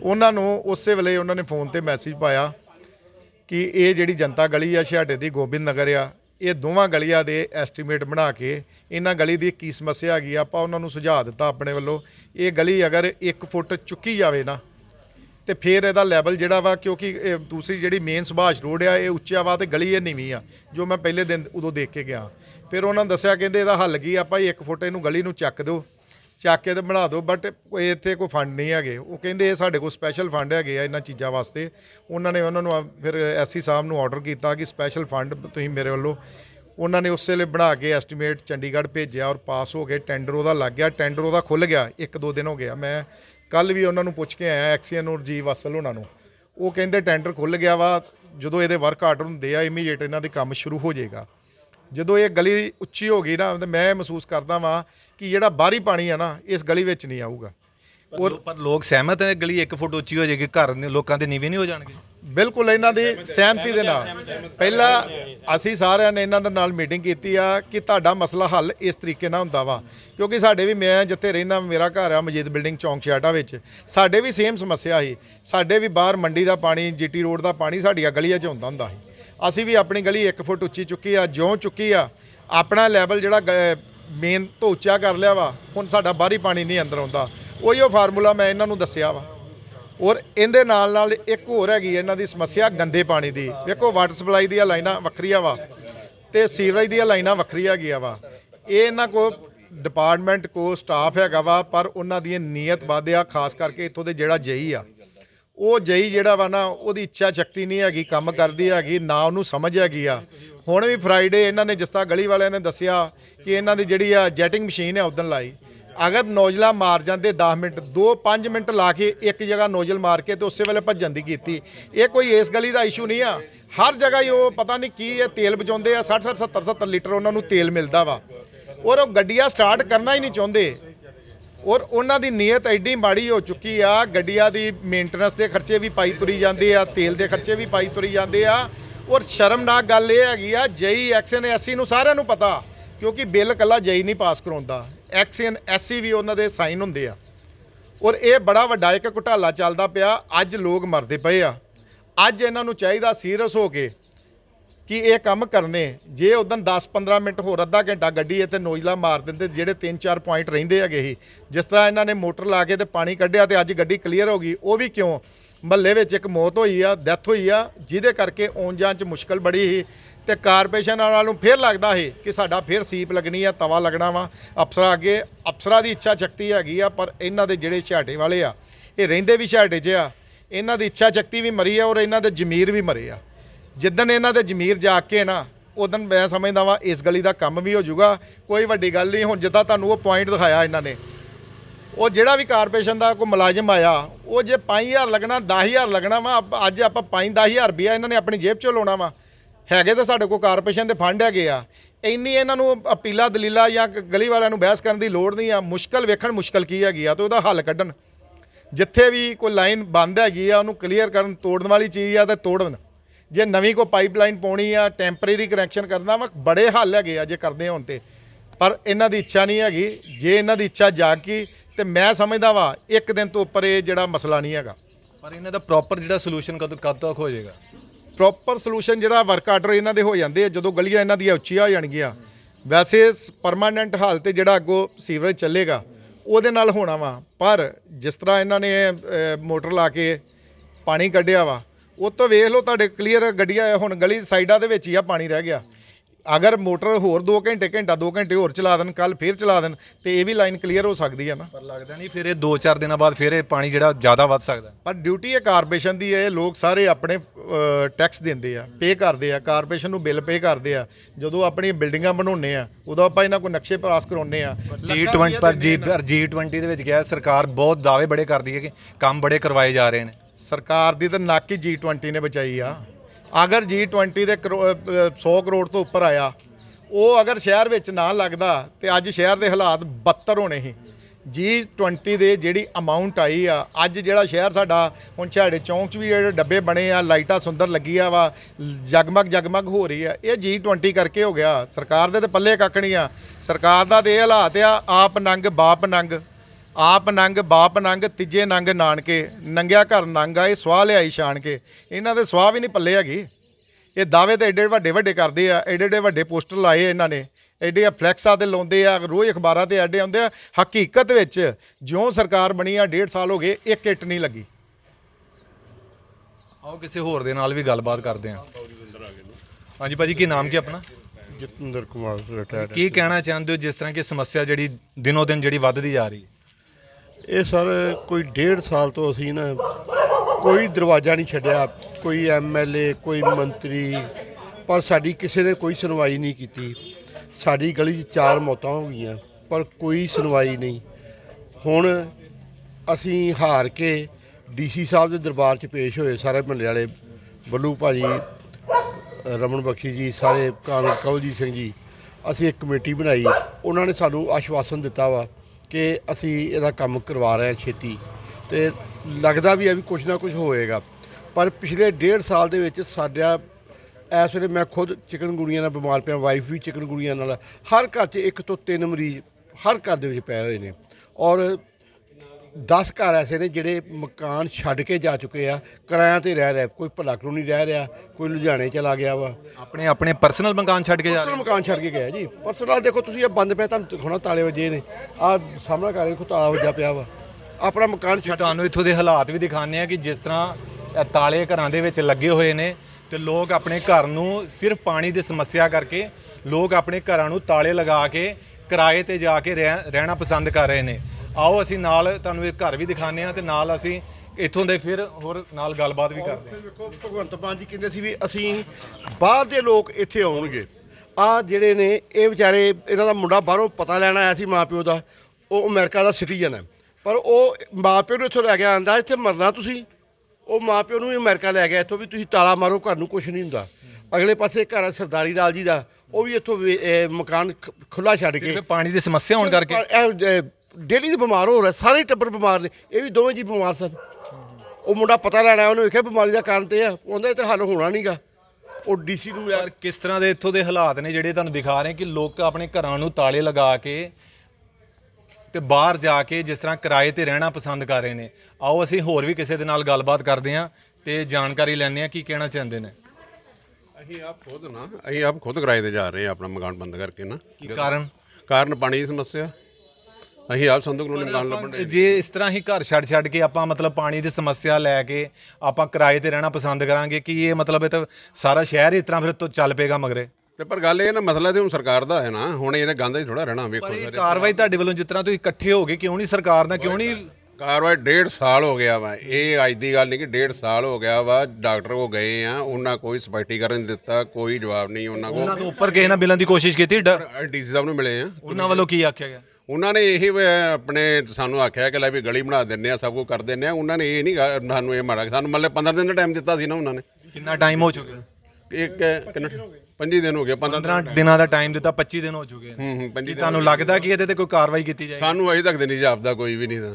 ਉਹਨਾਂ ਨੂੰ ਉਸੇ ਵੇਲੇ ਉਹਨਾਂ ਨੇ ਫੋਨ ਤੇ ਮੈਸੇਜ ਪਾਇਆ ਕਿ ਇਹ ਜਿਹੜੀ ਜਨਤਾ ਗਲੀ ਆ ਛਿਆਟੇ ਦੀ ਗੋਬਿੰਦ ਨਗਰ ਆ ਇਹ ਦੋਵਾਂ ਗਲੀਆਂ ਦੇ ਐਸਟੀਮੇਟ ਬਣਾ ਕੇ ਇਹਨਾਂ ਗਲੀ ਦੀ ਕੀ ਸਮੱਸਿਆ ਹੈਗੀ ਆ, ਆਪਾਂ ਉਹਨਾਂ ਨੂੰ ਸੁਝਾਅ ਦਿੱਤਾ ਆਪਣੇ ਵੱਲੋਂ ਇਹ ਗਲੀ ਅਗਰ 1 ਫੁੱਟ ਚੁੱਕੀ ਜਾਵੇ ਨਾ ਤੇ ਫਿਰ ਇਹਦਾ ਲੈਵਲ ਜਿਹੜਾ ਵਾ ਕਿਉਂਕਿ ਦੂਸਰੀ ਜਿਹੜੀ ਮੇਨ ਸੁਭਾਸ਼ ਰੋਡ ਆ ਇਹ ਉੱਚਾ ਵਾ ਤੇ ਗਲੀ ਇਹ ਨੀਵੀਂ ਆ ਜੋ ਮੈਂ ਪਹਿਲੇ ਦਿਨ ਉਦੋਂ ਦੇਖ ਕੇ ਗਿਆ। ਫਿਰ ਉਹਨਾਂ ਨੇ ਦੱਸਿਆ ਕਹਿੰਦੇ ਇਹਦਾ ਹੱਲ ਕੀ ਆ, ਆਪਾਂ 1 ਫੁੱਟ ਇਹਨੂੰ ਗਲੀ ਨੂੰ ਚੱਕ ਦਿਓ। ਚੱਕ ਕੇ ਤੇ ਬਣਾ ਦਿਓ ਬਟ ਇੱਥੇ ਕੋਈ ਫੰਡ ਨਹੀਂ ਹੈਗੇ। ਉਹ ਕਹਿੰਦੇ ਇਹ ਸਾਡੇ ਕੋਲ ਸਪੈਸ਼ਲ ਫੰਡ ਹੈਗੇ ਆ ਇਹਨਾਂ ਚੀਜ਼ਾਂ ਵਾਸਤੇ। ਉਹਨਾਂ ਨੇ ਉਹਨਾਂ ਨੂੰ ਆ- ਫਿਰ ਐਸਸੀ ਸਾਹਿਬ ਨੂੰ ਆਰਡਰ ਕੀਤਾ ਕਿ ਸਪੈਸ਼ਲ ਫੰਡ ਤੁਸੀਂ ਮੇਰੇ ਵੱਲੋਂ ਉਹਨਾਂ ਨੇ ਉਸੇ ਵੇਲੇ ਬਣਾ ਕੇ ਐਸਟੀਮੇਟ ਚੰਡੀਗੜ੍ਹ ਭੇਜਿਆ ਔਰ ਪਾਸ ਹੋ ਗਏ। ਟੈਂਡਰ ਉਹਦਾ ਲੱਗ ਗਿਆ। ਟੈਂਡਰ ਉਹਦਾ ਖੁੱਲ ਗਿਆ, ਇੱਕ ਦੋ ਦਿਨ ਹੋ ਗਿਆ। ਮੈਂ ਕੱਲ ਵੀ ਉਹਨਾਂ ਨੂੰ ਪੁੱਛ ਕੇ ਆਇਆ ਐਕਸੀਅਨ ਔਰ ਜੀ ਵਾਸਲ ਉਹਨਾਂ ਨੂੰ। ਉਹ ਕਹਿੰਦੇ ਟੈਂਡਰ ਖੁੱਲ ਗਿਆ ਵਾ। ਜਦੋਂ ਇਹਦੇ ਵਰਕ ਆਰਡਰ ਹੁੰਦੇ ਆ ਇਮੀਡੀਏਟ ਇਹਨਾਂ ਦੇ ਕੰਮ ਸ਼ੁਰੂ ਹੋ ਜਾਏਗਾ। ਜਦੋਂ ਇਹ ਗਲੀ ਉੱਚੀ ਹੋ ਗਈ ਨਾ ਤੇ ਮੈਂ ਮਹਿਸੂਸ ਕਰਦਾ ਵਾਂ ਕਿ ਜਿਹੜਾ ਬਾਹਰੀ ਪਾਣੀ ਆ ਨਾ ਇਸ ਗਲੀ ਵਿੱਚ ਨਹੀਂ ਆਊਗਾ। ਔਰ ਪਰ ਲੋਕ ਸਹਿਮਤ ਹੈ ਗਲੀ 1 ਫੁੱਟ ਉੱਚੀ ਹੋ ਜਾਏਗੀ ਘਰ ਦੇ ਲੋਕਾਂ ਦੇ ਨੀਵੇਂ ਨਹੀਂ ਹੋ ਜਾਣਗੇ। ਬਿਲਕੁਲ ਇਹਨਾਂ ਦੀ ਸਹਿਮਤੀ ਦੇ ਨਾਲ। ਪਹਿਲਾਂ ਅਸੀਂ ਸਾਰਿਆਂ ਨੇ ਇਹਨਾਂ ਦੇ ਨਾਲ ਮੀਟਿੰਗ ਕੀਤੀ ਆ ਕਿ ਤੁਹਾਡਾ ਮਸਲਾ ਹੱਲ ਇਸ ਤਰੀਕੇ ਨਾਲ ਹੁੰਦਾ ਵਾ। ਕਿਉਂਕਿ ਸਾਡੇ ਵੀ ਮੈਂ ਜਿੱਥੇ ਰਹਿੰਦਾ ਮੇਰਾ ਘਰ ਆ ਮਜੀਦ ਬਿਲਡਿੰਗ ਚੌਂਕ ਛਿਆਟਾ ਵਿੱਚ। ਸਾਡੇ ਵੀ ਸੇਮ ਸਮੱਸਿਆ ਸੀ। ਸਾਡੇ ਵੀ ਬਾਹਰ ਮੰਡੀ ਦਾ ਪਾਣੀ ਜੀਟੀ ਰੋਡ ਦਾ ਪਾਣੀ ਸਾਡੀਆਂ ਗਲੀਆਂ 'ਚ ਹੁੰਦਾ ਹੁੰਦਾ ਸੀ। ਅਸੀਂ ਵੀ ਆਪਣੀ ਗਲੀ 1 ਫੁੱਟ ਉੱਚੀ ਚੁੱਕੀ ਆ, ਜਿਉਂ ਚੁੱਕੀ ਆ, ਆਪਣਾ ਲੈਵਲ ਜਿਹੜਾ ਮੇਨ ਤੋਂ ਉੱਚਾ ਕਰ ਲਿਆ ਵਾ, ਹੁਣ ਸਾਡਾ ਬਾਹਰੀ ਪਾਣੀ ਨਹੀਂ ਅੰਦਰ ਆਉਂਦਾ। ਉਹੀ ਉਹ ਫਾਰਮੂਲਾ ਮੈਂ ਇਹਨਾਂ ਨੂੰ ਦੱਸਿਆ ਵਾ। ਔਰ ਇਹਦੇ ਨਾਲ ਨਾਲ ਇੱਕ ਹੋਰ ਹੈਗੀ ਇਹਨਾਂ ਦੀ ਸਮੱਸਿਆ ਗੰਦੇ ਪਾਣੀ ਦੀ। ਵੇਖੋ ਵਾਟਰ ਸਪਲਾਈ ਦੀਆਂ ਲਾਈਨਾਂ ਵੱਖਰੀਆਂ ਵਾ ਤੇ ਸੀਵਰੇਜ ਦੀਆਂ ਲਾਈਨਾਂ ਵੱਖਰੀਆਂ ਹੈਗੀਆਂ ਵਾ। ਇਹ ਇਹਨਾਂ ਕੋ ਡਿਪਾਰਟਮੈਂਟ ਕੋ ਸਟਾਫ ਹੈਗਾ ਵਾ, ਪਰ ਉਹਨਾਂ ਦੀ ਨੀਅਤ ਵਾਧਿਆ ਖਾਸ ਕਰਕੇ ਇੱਥੋਂ ਦੇ ਜਿਹੜਾ ਜਈ ਆ। ਉਹ ਜਈ ਜਿਹੜਾ ਵਾ ਨਾ, ਉਹਦੀ ਇੱਛਾ ਸ਼ਕਤੀ ਨਹੀਂ ਹੈਗੀ, ਕੰਮ ਕਰਦੀ ਹੈਗੀ, ਨਾ ਉਹਨੂੰ ਸਮਝ ਹੈਗੀ ਆ। ਹੁਣ ਵੀ ਫਰਾਈਡੇ ਇਹਨਾਂ ਨੇ ਜਿਸ ਗਲੀ ਵਾਲਿਆਂ ਨੇ ਦੱਸਿਆ ਕਿ ਇਹਨਾਂ ਦੀ ਜਿਹੜੀ ਆ ਜੈਟਿੰਗ ਮਸ਼ੀਨ ਹੈ ਉਦੋਂ ਲਾਈ। ਅਗਰ ਨੋਜ਼ਲਾ ਮਾਰ ਜਾਂਦੇ 10 ਮਿੰਟ 2-5 ਮਿੰਟ ਲਾ ਕੇ ਇੱਕ ਜਗ੍ਹਾ ਨੋਜ਼ਲ ਮਾਰ ਕੇ ਤੇ ਉਸੇ ਵੇਲੇ ਭੱਜਣ ਦੀ ਕੀਤੀ। ਇਹ ਕੋਈ ਇਸ ਗਲੀ ਦਾ ਇਸ਼ੂ ਨਹੀਂ ਆ। ਹਰ ਜਗ੍ਹਾ ਹੀ ਉਹ ਪਤਾ ਨਹੀਂ ਕੀ ਇਹ ਤੇਲ ਬਚਾਉਂਦੇ ਆ 60 60 70 70 ਲੀਟਰ ਉਹਨਾਂ ਨੂੰ ਤੇਲ ਮਿਲਦਾ ਵਾ। ਔਰ ਉਹ ਗੱਡੀਆਂ ਸਟਾਰਟ ਕਰਨਾ ਹੀ ਨਹੀਂ ਚਾਹੁੰਦੇ। ਔਰ ਉਹਨਾਂ ਦੀ ਨੀਅਤ ਐਡੀ ਮਾੜੀ ਹੋ ਚੁੱਕੀ ਆ, ਗੱਡੀਆਂ ਦੀ ਮੇਨਟੇਨੈਂਸ ਦੇ ਖਰਚੇ ਵੀ ਪਾਈ ਤੁਰੀ ਜਾਂਦੇ ਆ, ਤੇਲ ਦੇ ਖਰਚੇ ਵੀ ਪਾਈ ਤੁਰੀ ਜਾਂਦੇ ਆ। ਔਰ ਸ਼ਰਮਨਾਕ ਗੱਲ ਇਹ ਹੈਗੀ ਆ, ਜਈ ਐਕਸ਼ਨ ਐਸਸੀ ਨੂੰ ਸਾਰਿਆਂ ਨੂੰ ਪਤਾ, ਕਿਉਂਕਿ ਬਿੱਲ ਕੱਲਾ ਜਈ ਨਹੀਂ ਪਾਸ ਕਰਾਉਂਦਾ। ਐਕਸ਼ਨ ਐਸਸੀ ਵੀ ਉਹਨਾਂ ਦੇ ਸਾਈਨ ਹੁੰਦੇ ਆ। ਔਰ ਇਹ ਬੜਾ ਵੱਡਾ ਇੱਕ ਘੁਟਾਲਾ ਚੱਲਦਾ ਪਿਆ, ਅੱਜ ਲੋਕ ਮਰਦੇ ਪਏ ਆ। ਅੱਜ ਇਹਨਾਂ ਨੂੰ ਚਾਹੀਦਾ ਸੀਰੀਅਸ ਹੋ ਕੇ ਕਿ ਇਹ ਕੰਮ ਕਰਨੇ, ਜੇ ਉਦੋਂ 10-15 ਮਿੰਟ ਹੋਰ ਅੱਧਾ ਘੰਟਾ ਗੱਡੀ ਇੱਥੇ ਨੋਜ਼ਲਾ ਮਾਰ ਦਿੰਦੇ, ਜਿਹੜੇ 3-4 ਪੁਆਇੰਟ ਰਹਿੰਦੇ ਹੈਗੇ ਸੀ, ਜਿਸ ਤਰ੍ਹਾਂ ਇਹਨਾਂ ਨੇ ਮੋਟਰ ਲਾ ਕੇ ਤੇ ਪਾਣੀ ਕੱਢਿਆ ਤੇ ਅੱਜ ਗੱਡੀ ਕਲੀਅਰ ਹੋ ਗਈ, ਉਹ ਵੀ ਕਿਉਂ? ਮਹੱਲੇ ਵਿੱਚ ਇੱਕ ਮੌਤ ਹੋਈ ਆ ਡੈਥ ਹੋਈ ਆ, ਜਿਹਦੇ ਕਰਕੇ ਆਉਣ ਜਾਣ 'ਚ ਮੁਸ਼ਕਲ ਬੜੀ ਸੀ ਤੇ ਕਾਰਪੋਰੇਸ਼ਨ ਵਾਲਿਆਂ ਨੂੰ ਫੇਰ ਲੱਗਦਾ ਸੀ ਕਿ ਸਾਡਾ ਫੇਰ ਸੀਪ ਲੱਗਣੀ ਆ, ਤਵਾ ਲੱਗਣਾ ਵਾ। ਅਫਸਰਾਂ ਅੱਗੇ, ਅਫਸਰਾਂ ਦੀ ਇੱਛਾ ਸ਼ਕਤੀ ਹੈਗੀ ਆ, ਪਰ ਇਹਨਾਂ ਦੇ ਜਿਹੜੇ ਛਾਟੇ ਵਾਲੇ ਆ, ਇਹ ਰਹਿੰਦੇ ਵੀ ਛਾਟੇ 'ਚ ਆ, ਇਹਨਾਂ ਦੀ ਇੱਛਾ ਸ਼ਕਤੀ ਵੀ ਮਰੀ ਆ ਔਰ ਇਹਨਾਂ ਦੇ ਜ਼ਮੀਰ ਵੀ ਮਰੇ ਆ। ਜਿੱਦਣ ਇਹਨਾਂ ਦੇ ਜ਼ਮੀਰ ਜਾ ਕੇ ਨਾ ਉਦੋਂ ਮੈਂ ਸਮਝਦਾ ਵਾਂ ਇਸ ਗਲੀ ਦਾ ਕੰਮ ਵੀ ਹੋ ਜਾਊਗਾ। ਕੋਈ ਵੱਡੀ ਗੱਲ ਨਹੀਂ, ਹੁਣ ਜਿੱਦਾਂ ਤੁਹਾਨੂੰ ਉਹ ਪੁਆਇੰਟ ਦਿਖਾਇਆ ਇਹਨਾਂ ਨੇ। ਉਹ ਜਿਹੜਾ ਵੀ ਕਾਰਪੋਰੇਸ਼ਨ ਦਾ ਕੋਈ ਮੁਲਾਜ਼ਮ ਆਇਆ, ਉਹ ਜੇ 5000 ਲੱਗਣਾ 10000 ਲੱਗਣਾ ਵਾ, ਆਪ- ਅੱਜ ਆਪਾਂ 5-10000 ਰੁਪਇਆ ਇਹਨਾਂ ਨੇ ਆਪਣੀ ਜੇਬ 'ਚੋਂ ਲਾਉਣਾ ਵਾ। ਹੈਗੇ ਤਾਂ ਸਾਡੇ ਕੋਲ ਕਾਰਪੋਰੇਸ਼ਨ ਦੇ ਫੰਡ ਹੈਗੇ ਆ। ਇੰਨੀ ਇਹਨਾਂ ਨੂੰ ਅਪੀਲਾ, ਦਲੀਲਾ ਜਾਂ ਗਲੀ ਵਾਲਿਆਂ ਨੂੰ ਬਹਿਸ ਕਰਨ ਦੀ ਲੋੜ ਨਹੀਂ ਆ। ਮੁਸ਼ਕਲ ਵੇਖਣ ਮੁਸ਼ਕਲ ਕੀ ਹੈਗੀ ਆ ਤੇ ਉਹਦਾ ਹੱਲ ਕੱਢਣ। ਜਿੱਥੇ ਵੀ ਕੋਈ ਲਾਈਨ ਬੰਦ ਹੈਗੀ ਆ, ਉਹਨੂੰ ਕਲੀਅਰ ਕਰਨ, ਤੋੜਨ ਵਾਲੀ ਚੀਜ਼ ਆ ਤੇ ਤੋੜਨ। ਜੇ ਨਵੀਂ ਕੋਈ ਪਾਈਪਲਾਈਨ ਪਾਉਣੀ ਆ ਟੈਂਪਰੇਰੀ ਕਨੈਕਸ਼ਨ ਕਰਨਾ ਵਾ ਬੜੇ ਹੱਲ ਹੈਗੇ ਆ ਜੇ ਕਰਦੇ ਹੋਣ ਤੇ। ਪਰ ਇਹਨਾਂ ਦੀ ਇੱਛਾ ਨਹੀਂ ਹੈਗੀ। ਜੇ ਇਹਨਾਂ ਦੀ ਇੱਛਾ ਜਾਗ ਤੇ ਮੈਂ ਸਮਝਦਾ ਵਾ ਇੱਕ ਦਿਨ ਤੋਂ ਉੱਪਰ ਇਹ ਜਿਹੜਾ ਮਸਲਾ ਨਹੀਂ ਹੈਗਾ। ਪਰ ਇਹਨਾਂ ਦਾ ਪ੍ਰੋਪਰ ਜਿਹੜਾ ਸੋਲੂਸ਼ਨ ਕਦੋਂ ਕਦ ਤੱਕ ਹੋ ਜਾਏਗਾ? ਪ੍ਰੋਪਰ ਸੋਲੂਸ਼ਨ ਜਿਹੜਾ ਵਰਕ ਆਰਡਰ ਇਹਨਾਂ ਦੇ ਹੋ ਜਾਂਦੇ ਆ ਜਦੋਂ ਗਲੀਆਂ ਇਹਨਾਂ ਦੀਆਂ ਉੱਚੀਆਂ ਹੋ ਜਾਣਗੀਆਂ। ਵੈਸੇ ਪਰਮਾਨੈਂਟ ਹਾਲ ਤੇ ਜਿਹੜਾ ਅੱਗੋਂ ਸੀਵਰੇਜ ਚੱਲੇਗਾ ਉਹਦੇ ਨਾਲ ਹੋਣਾ ਵਾ। ਪਰ ਜਿਸ ਤਰ੍ਹਾਂ ਇਹਨਾਂ ਨੇ ਮੋਟਰ ਲਾ ਕੇ ਪਾਣੀ ਕੱਢਿਆ ਵਾ ਉਹ ਤੋਂ ਵੇਖ ਲਓ ਤੁਹਾਡੇ ਕਲੀਅਰ ਗੱਡੀਆਂ ਹੁਣ ਗਲੀ ਸਾਈਡਾਂ ਦੇ ਵਿੱਚ ਹੀ ਆ ਪਾਣੀ ਰਹਿ ਗਿਆ। ਅਗਰ ਮੋਟਰ ਹੋਰ 2 ਘੰਟੇ ਘੰਟਾ 2 ਘੰਟੇ ਹੋਰ ਚਲਾ ਦੇਣ ਕੱਲ ਫੇਰ ਚਲਾ ਦੇਣ ਤੇ ਇਹ ਵੀ ਲਾਈਨ ਕਲੀਅਰ ਹੋ ਸਕਦੀ ਹੈ ਨਾ। ਪਰ ਲੱਗਦਾ ਨਹੀਂ ਫਿਰ ਇਹ 2-4 ਦਿਨਾਂ ਬਾਅਦ ਫਿਰ ਇਹ ਪਾਣੀ ਜਿਹੜਾ ਜ਼ਿਆਦਾ ਵੱਧ ਸਕਦਾ। ਪਰ ਡਿਊਟੀ ਹੈ ਕਾਰਪੋਰੇਸ਼ਨ ਦੀ ਹੈ ਇਹ ਲੋਕ ਸਾਰੇ ਆਪਣੇ ਟੈਕਸ ਦਿੰਦੇ ਆ ਪੇ ਕਰਦੇ ਆ ਕਾਰਪੋਰੇਸ਼ਨ ਨੂੰ ਬਿੱਲ ਪੇ ਕਰਦੇ ਆ। ਜਦੋਂ ਆਪਣੀ ਬਿਲਡਿੰਗਾਂ ਬਣਾਉਂਦੇ ਆ ਉਦੋਂ ਆਪਾਂ ਇਹਨਾਂ ਕੋਲ ਨਕਸ਼ੇ ਪਾਸ ਕਰਾਉਂਦੇ ਆ। G20 ਪਰ ਜੀ ਪਰ G20 ਦੇ ਵਿੱਚ ਕਿਹਾ ਸਰਕਾਰ ਬਹੁਤ ਦਾਅਵੇ ਬੜੇ ਕਰਦੀ ਹੈ ਕਿ ਕੰਮ ਬੜੇ ਕਰਵਾਏ ਜਾ ਰਹੇ ਨੇ। ਸਰਕਾਰ ਦੀ ਤਾਂ ਨੱਕ ਹੀ G20 ਨੇ ਬਚਾਈ ਆ। ਅਗਰ G20 ਦੇ ਕਰੋ- ਅ, 100 ਕਰੋੜ ਤੋਂ ਉੱਪਰ ਆਇਆ ਉਹ ਅਗਰ ਸ਼ਹਿਰ ਵਿੱਚ ਨਾ ਲੱਗਦਾ ਤੇ ਅੱਜ ਸ਼ਹਿਰ ਦੇ ਹਾਲਾਤ ਬੱਤਰ ਹੋਣੇ ਸੀ। G20 ਦੇ ਜਿਹੜੀ ਅਮਾਉਂਟ ਆਈ ਆ ਅੱਜ ਜਿਹੜਾ ਸ਼ਹਿਰ ਸਾਡਾ ਹੁਣ ਛਾੜੇ ਚੌਂਕ 'ਚ ਵੀ ਜਿਹੜੇ ਡੱਬੇ ਬਣੇ ਆ ਲਾਈਟਾਂ ਸੁੰਦਰ ਲੱਗੀਆਂ ਵਾ ਜਗਮਗ ਜਗਮਗ ਹੋ ਰਹੀ ਆ। ਇਹ G20 ਕਰਕੇ ਹੋ ਗਿਆ। ਸਰਕਾਰ ਦੇ ਤੇ ਪੱਲੇ ਕੱਖ ਨਹੀਂ ਆ। ਸਰਕਾਰ ਦਾ ਤੇ ਇਹ ਹਾਲਾਤ ਆ ਆਪ ਨੰਗ ਬਾਪ ਨੰਗ। ਆਪ ਨੰਗ ਬਾਪ ਨੰਗ ਤੀਜੇ ਨੰਗ ਨਾਨਕੇ ਨੰਗਿਆ ਘਰ ਨੰਗ ਆਏ ਸਵਾਹ ਲਿਆਈ ਛਾਣ ਕੇ ਇਹਨਾਂ ਦੇ ਸਵਾਹ ਵੀ ਨਹੀਂ ਪੱਲੇ ਹੈਗੀ। ਇਹ ਦਾਅਵੇ ਤੇ ਏਡੇ ਵੱਡੇ ਵੱਡੇ ਕਰਦੇ ਆ ਏਡੇ ਏਡੇ ਵੱਡੇ ਪੋਸਟਰ ਲਾਏ ਇਹਨਾਂ ਨੇ। ਏਡੇ ਫਲੈਕਸਾਂ ਤੇ ਲਾਉਂਦੇ ਆ ਰੋਜ਼ ਅਖਬਾਰਾਂ ਤੇ ਐਡੇ ਆਉਂਦੇ ਆ। ਹਕੀਕਤ ਵਿੱਚ ਜਿਉਂ ਸਰਕਾਰ ਬਣੀ ਆ ਡੇਢ ਸਾਲ ਹੋ ਗਏ ਇੱਕ ਇੱਟ ਨਹੀਂ ਲੱਗੀ। ਆਓ ਕਿਸੇ ਹੋਰ ਦੇ ਨਾਲ ਵੀ ਗੱਲਬਾਤ ਕਰਦੇ ਹਾਂ ਹਾਂਜੀ ਭਾਜੀ ਕੀ ਨਾਮ ਕੀ ਆਪਣਾ? ਜਤਿੰਦਰ ਕੁਮਾਰ ਰਿਟਾਇਰਡ ਕੀ ਕਹਿਣਾ ਚਾਹੁੰਦੇ ਹੋ ਜਿਸ ਤਰ੍ਹਾਂ ਕਿ ਸਮੱਸਿਆ ਜਿਹੜੀ ਦਿਨੋ ਦਿਨ ਜਿਹੜੀ ਵੱਧਦੀ ਜਾ ਰਹੀ ਹੈ? ਇਹ ਸਰ ਕੋਈ ਡੇਢ ਸਾਲ ਤੋਂ ਅਸੀਂ ਨਾ ਕੋਈ ਦਰਵਾਜ਼ਾ ਨਹੀਂ ਛੱਡਿਆ, ਕੋਈ ਐਮਐਲਏ ਕੋਈ ਮੰਤਰੀ, ਪਰ ਸਾਡੀ ਕਿਸੇ ਨੇ ਕੋਈ ਸੁਣਵਾਈ ਨਹੀਂ ਕੀਤੀ। ਸਾਡੀ ਗਲੀ 'ਚ ਚਾਰ ਮੌਤਾਂ ਹੋ ਗਈਆਂ, ਪਰ ਕੋਈ ਸੁਣਵਾਈ ਨਹੀਂ। ਹੁਣ ਅਸੀਂ ਹਾਰ ਕੇ ਡੀਸੀ ਸਾਹਿਬ ਦੇ ਦਰਬਾਰ 'ਚ ਪੇਸ਼ ਹੋਏ ਸਾਰੇ ਮਹੱਲੇ ਵਾਲੇ, ਬੱਲੂ ਭਾਜੀ, ਰਮਨ ਬਖਸ਼ੀ ਜੀ, ਸਾਰੇ ਕਾਂਗਰਸ, ਕਵਲਜੀਤ ਸਿੰਘ ਜੀ, ਅਸੀਂ ਇੱਕ ਕਮੇਟੀ ਬਣਾਈ। ਉਹਨਾਂ ਨੇ ਸਾਨੂੰ ਆਸ਼ਵਾਸਨ ਦਿੱਤਾ ਵਾ ਕਿ ਅਸੀਂ ਇਹਦਾ ਕੰਮ ਕਰਵਾ ਰਹੇ ਹਾਂ ਛੇਤੀ। ਤੇ ਲੱਗਦਾ ਵੀ ਹੈ ਵੀ ਕੁਝ ਨਾ ਕੁਝ ਹੋਏਗਾ। ਪਰ ਪਿਛਲੇ ਡੇਢ ਸਾਲ ਦੇ ਵਿੱਚ ਸਾਡਾ ਇਸ ਵੇਲੇ ਮੈਂ ਖੁਦ ਚਿਕਨ ਗੁੜੀਆਂ ਨਾਲ ਬਿਮਾਰ ਪਿਆ ਵਾਈਫ ਵੀ ਚਿਕਨ ਗੁੜੀਆਂ ਨਾਲ। ਹਰ ਘਰ 'ਚ ਇੱਕ ਤੋਂ ਤਿੰਨ ਮਰੀਜ਼ ਹਰ ਘਰ ਦੇ ਵਿੱਚ ਪਏ ਹੋਏ ਨੇ। ਔਰ 10 ਘਰ ਐਸੇ ਨੇ ਜਿਹੜੇ ਮਕਾਨ ਛੱਡ ਕੇ ਜਾ ਚੁੱਕੇ ਆ ਕਿਰਾਇਆਂ ਤੇ ਰਹਿ ਰਿਹਾ ਕੋਈ ਭਲਾ ਕਲੋਨੀ ਰਹਿ ਰਿਹਾ ਕੋਈ ਲੁਧਿਆਣੇ ਚਲਾ ਗਿਆ ਵਾ। ਆਪਣੇ ਆਪਣੇ ਪਰਸਨਲ ਮਕਾਨ ਛੱਡ ਕੇ ਜਾ ਰਹੇ? ਪਰਸਨਲ ਮਕਾਨ ਛੱਡ ਕੇ ਗਿਆ ਜੀ। ਪਰਸਨਲ ਦੇਖੋ ਤੁਸੀਂ ਇਹ ਬੰਦ ਪਿਆ ਤੁਹਾਨੂੰ ਦਿਖਾਉਣਾ ਤਾਲੇ ਵਜੇ ਨੇ। ਆ ਸਾਹਮਣਾ ਕਰ ਦੇਖੋ ਤਾਲਾ ਵੱਜਾ ਪਿਆ ਵਾ। ਆਪਣਾ ਮਕਾਨ ਛੱਡ ਤੁਹਾਨੂੰ ਇੱਥੋਂ ਦੇ ਹਾਲਾਤ ਵੀ ਦਿਖਾਉਂਦੇ ਆ ਕਿ ਜਿਸ ਤਰ੍ਹਾਂ ਤਾਲੇ ਘਰਾਂ ਦੇ ਵਿੱਚ ਲੱਗੇ ਹੋਏ ਨੇ ਤੇ ਲੋਕ ਆਪਣੇ ਘਰ ਨੂੰ ਸਿਰਫ ਪਾਣੀ ਦੀ ਸਮੱਸਿਆ ਕਰਕੇ ਲੋਕ ਆਪਣੇ ਘਰਾਂ ਨੂੰ ਤਾਲੇ ਲਗਾ ਕੇ ਕਿਰਾਏ ਤੇ ਜਾ ਕੇ ਰਹਿ- ਰਹਿਣਾ ਪਸੰਦ ਕਰ ਰਹੇ ਨੇ। ਆਓ ਅਸੀਂ ਨਾਲ ਤੁਹਾਨੂੰ ਇਹ ਘਰ ਵੀ ਦਿਖਾਉਂਦੇ ਆ ਤੇ ਨਾਲ ਅਸੀਂ ਇੱਥੋਂ ਦੇ ਫਿਰ ਹੋਰ ਨਾਲ ਗੱਲਬਾਤ ਵੀ ਕਰਦੇ ਹਾਂ। ਵੇਖੋ ਭਗਵੰਤ ਮਾਨ ਜੀ ਕਹਿੰਦੇ ਸੀ ਵੀ ਅਸੀਂ ਬਾਹਰ ਦੇ ਲੋਕ ਇੱਥੇ ਆਉਣਗੇ। ਆ ਜਿਹੜੇ ਨੇ, ਇਹ ਵਿਚਾਰੇ, ਇਹਨਾਂ ਦਾ ਮੁੰਡਾ ਬਾਹਰੋਂ ਪਤਾ ਲੈਣ ਆਇਆ ਸੀ ਮਾਪਿਓ ਦਾ। ਉਹ ਅਮਰੀਕਾ ਦਾ ਸਿਟੀਜ਼ਨ ਹੈ। ਪਰ ਉਹ ਮਾਪਿਓ ਨੂੰ ਇੱਥੋਂ ਲੈ ਕੇ ਆਂਦਾ, ਇੱਥੇ ਮਰਨਾ ਤੁਸੀਂ। ਉਹ ਮਾਪਿਓ ਨੂੰ ਵੀ ਅਮਰੀਕਾ ਲੈ ਗਿਆ ਇੱਥੋਂ ਵੀ ਤੁਸੀਂ ਤਾਲਾ ਮਾਰੋ ਘਰ ਨੂੰ ਕੁਝ ਨਹੀਂ ਹੁੰਦਾ। ਅਗਲੇ ਪਾਸੇ ਘਰ ਹੈ ਸਰਦਾਰੀ ਲਾਲ ਜੀ ਦਾ ਉਹ ਵੀ ਇੱਥੋਂ ਵੇ- ਇਹ ਮਕਾਨ ਖੁੱਲਾ ਛੱਡ ਕੇ। ਪਾਣੀ ਦੀ ਸਮੱਸਿਆ ਹੋਣ ਕਰਕੇ। ਇਹ ਡੇਲੀ ਦੇ ਬਿਮਾਰ ਹੋ ਰਿਹਾ ਸਾਰੇ ਟੱਬਰ ਬਿਮਾਰ ਨੇ ਇਹ ਵੀ ਦੋਵੇਂ ਜੀ ਬਿਮਾਰ ਸਨ। ਉਹ ਮੁੰਡਾ ਪਤਾ ਲੈਣਾ ਉਹਨੇ ਵੇਖਿਆ ਬਿਮਾਰੀ ਦਾ ਕਾਰਨ ਤੇ ਆ ਉਹਦਾ ਤੇ ਹੱਲ ਹੋਣਾ ਨਹੀਂਗਾ ਉਹ ਡੀਸੀ ਨੂੰ ਪਰ ਕਿਸ ਤਰ੍ਹਾਂ ਦੇ ਇੱਥੋਂ ਦੇ ਹਾਲਾਤ ਨੇ ਜਿਹੜੇ ਤੁਹਾਨੂੰ ਦਿਖਾ ਰਹੇ ਕਿ ਲੋਕ ਆਪਣੇ ਘਰਾਂ ਨੂੰ ਤਾਲੇ ਲਗਾ ਕੇ ਤੇ ਬਾਹਰ ਜਾ ਕੇ ਜਿਸ ਤਰ੍ਹਾਂ ਕਿਰਾਏ ਤੇ ਰਹਿਣਾ ਪਸੰਦ ਕਰ ਰਹੇ ਨੇ। ਆਓ ਅਸੀਂ ਹੋਰ ਵੀ ਕਿਸੇ ਦੇ ਨਾਲ ਗੱਲਬਾਤ ਕਰਦੇ ਹਾਂ ਤੇ ਜਾਣਕਾਰੀ ਲੈਂਦੇ ਹਾਂ ਕੀ ਕਹਿਣਾ ਚਾਹੁੰਦੇ ਨੇ। ਅਸੀਂ ਆਪ ਖੁਦ ਨਾ ਅਸੀਂ ਆਪ ਖੁਦ ਕਿਰਾਏ ਤੇ ਜਾ ਰਹੇ ਹਾਂ ਆਪਣਾ ਮਕਾਨ ਬੰਦ ਕਰਕੇ ਨਾ। ਕੀ ਕਾਰਨ? ਕਾਰਨ ਪਾਣੀ ਦੀ ਸਮੱਸਿਆ। ਅਸੀਂ ਆਪ ਸੰਧੂ ਕਾਲੋਨੀ ਮਕਾਨ ਲੱਭਣ ਦੇ ਜੇ ਇਸ ਤਰ੍ਹਾਂ ਹੀ ਘਰ ਛੱਡ ਛੱਡ ਕੇ ਆਪਾਂ ਮਤਲਬ ਪਾਣੀ ਦੀ ਸਮੱਸਿਆ ਲੈ ਕੇ ਆਪਾਂ ਕਿਰਾਏ ਤੇ ਰਹਿਣਾ ਪਸੰਦ ਕਰਾਂਗੇ ਕਿ ਇਹ ਮਤਲਬ ਇਹ ਤਾਂ ਸਾਰਾ ਸ਼ਹਿਰ ਇਸ ਤਰ੍ਹਾਂ ਫਿਰ ਤੋਂ ਚੱਲ ਪਏਗਾ ਮਗਰੇ? ਤੇ ਪਰ ਗੱਲ ਇਹ ਨਾ ਮਸਲਾ ਤੇ ਹੁਣ ਸਰਕਾਰ ਦਾ ਹੈ ਨਾ ਹੁਣ ਇਹਦੇ ਗੰਦ 'ਚ ਥੋੜਾ ਰਹਿਣਾ ਵੇਖੋ ਪਰ ਇਹ ਕਾਰਵਾਈ ਤੁਹਾਡੇ ਵੱਲੋਂ ਜਿਸ ਤਰ੍ਹਾਂ ਤੁਸੀਂ ਇਕੱਠੇ ਹੋ ਗਏ ਕਿਉਂ ਨਹੀਂ ਸਰਕਾਰ ਦਾ ਕਿਉਂ ਨਹੀਂ? ਕਾਰਵਾਈ ਡੇਢ ਸਾਲ ਹੋ ਗਿਆ ਵਾ ਇਹ ਅੱਜ ਦੀ ਗੱਲ ਨਹੀਂ ਕਿ ਡੇਢ ਸਾਲ ਹੋ ਗਿਆ ਵਾ ਡਾਕਟਰ ਕੋ ਗਏ ਆ ਉਹਨਾਂ ਕੋਈ ਸਪਸ਼ਟੀਕਰਨ ਨਹੀਂ ਦਿੱਤਾ ਕੋਈ ਜਵਾਬ ਨਹੀਂ ਉਹਨਾਂ ਉਹਨਾਂ ਕੋਲ ਤੋਂ ਉੱਪਰ ਕਿਸੇ ਨਾਲ ਮਿਲਣ ਦੀ ਕੋਸ਼ਿਸ਼ ਕੀਤੀ ਡ- ਡੀਸੀ ਸਾਹਿਬ ਨੂੰ ਮਿਲੇ ਆ। ਉਹਨਾਂ ਵੱਲੋਂ ਕੀ ਆਖਿਆ ਗਿਆ? ਉਹਨਾਂ ਨੇ ਇਹੀ ਆਪਣੇ ਸਾਨੂੰ ਆਖਿਆ ਕਿ ਲੈ ਵੀ ਗਲੀ ਬਣਾ ਦਿੰਨੇ ਆ ਸਭ ਕੁਝ ਕਰ ਦਿੰਨੇ ਆ ਉਹਨਾਂ ਨੇ ਇਹ ਨਹੀਂ ਗਾ- ਸਾਨੂੰ ਇਹ ਮਾੜਾ ਸਾਨੂੰ ਮਤਲਬ 15 ਦਿਨ ਦਾ ਟਾਈਮ ਦਿੱਤਾ ਸੀ ਨਾ ਉਹਨਾਂ ਨੇ। ਕਿੰਨਾ ਟਾਈਮ ਹੋ ਚੁੱਕਿਆ? ਇੱਕ ਕਿੰਨਾ 25 ਦਿਨ ਹੋ ਗਏ 15 15 ਦਿਨਾਂ ਦਾ ਟਾਈਮ ਦਿੱਤਾ 25 ਦਿਨ ਹੋ ਚੁੱਕੇ ਨੇ। ਹੂੰ ਹੂੰ 25 ਕੀ ਦਿਨ ਤੁਹਾਨੂੰ ਲੱਗਦਾ ਕਿ ਇਹਦੇ ਤੇ ਕੋਈ ਕਾਰਵਾਈ ਕੀਤੀ ਜਾਏਗੀ? ਸਾਨੂੰ ਅਜੇ ਤੱਕ ਤੇ ਨਹੀਂ ਜਾਪਦਾ ਕੋਈ ਵੀ ਨਹੀਂ ਤਾਂ।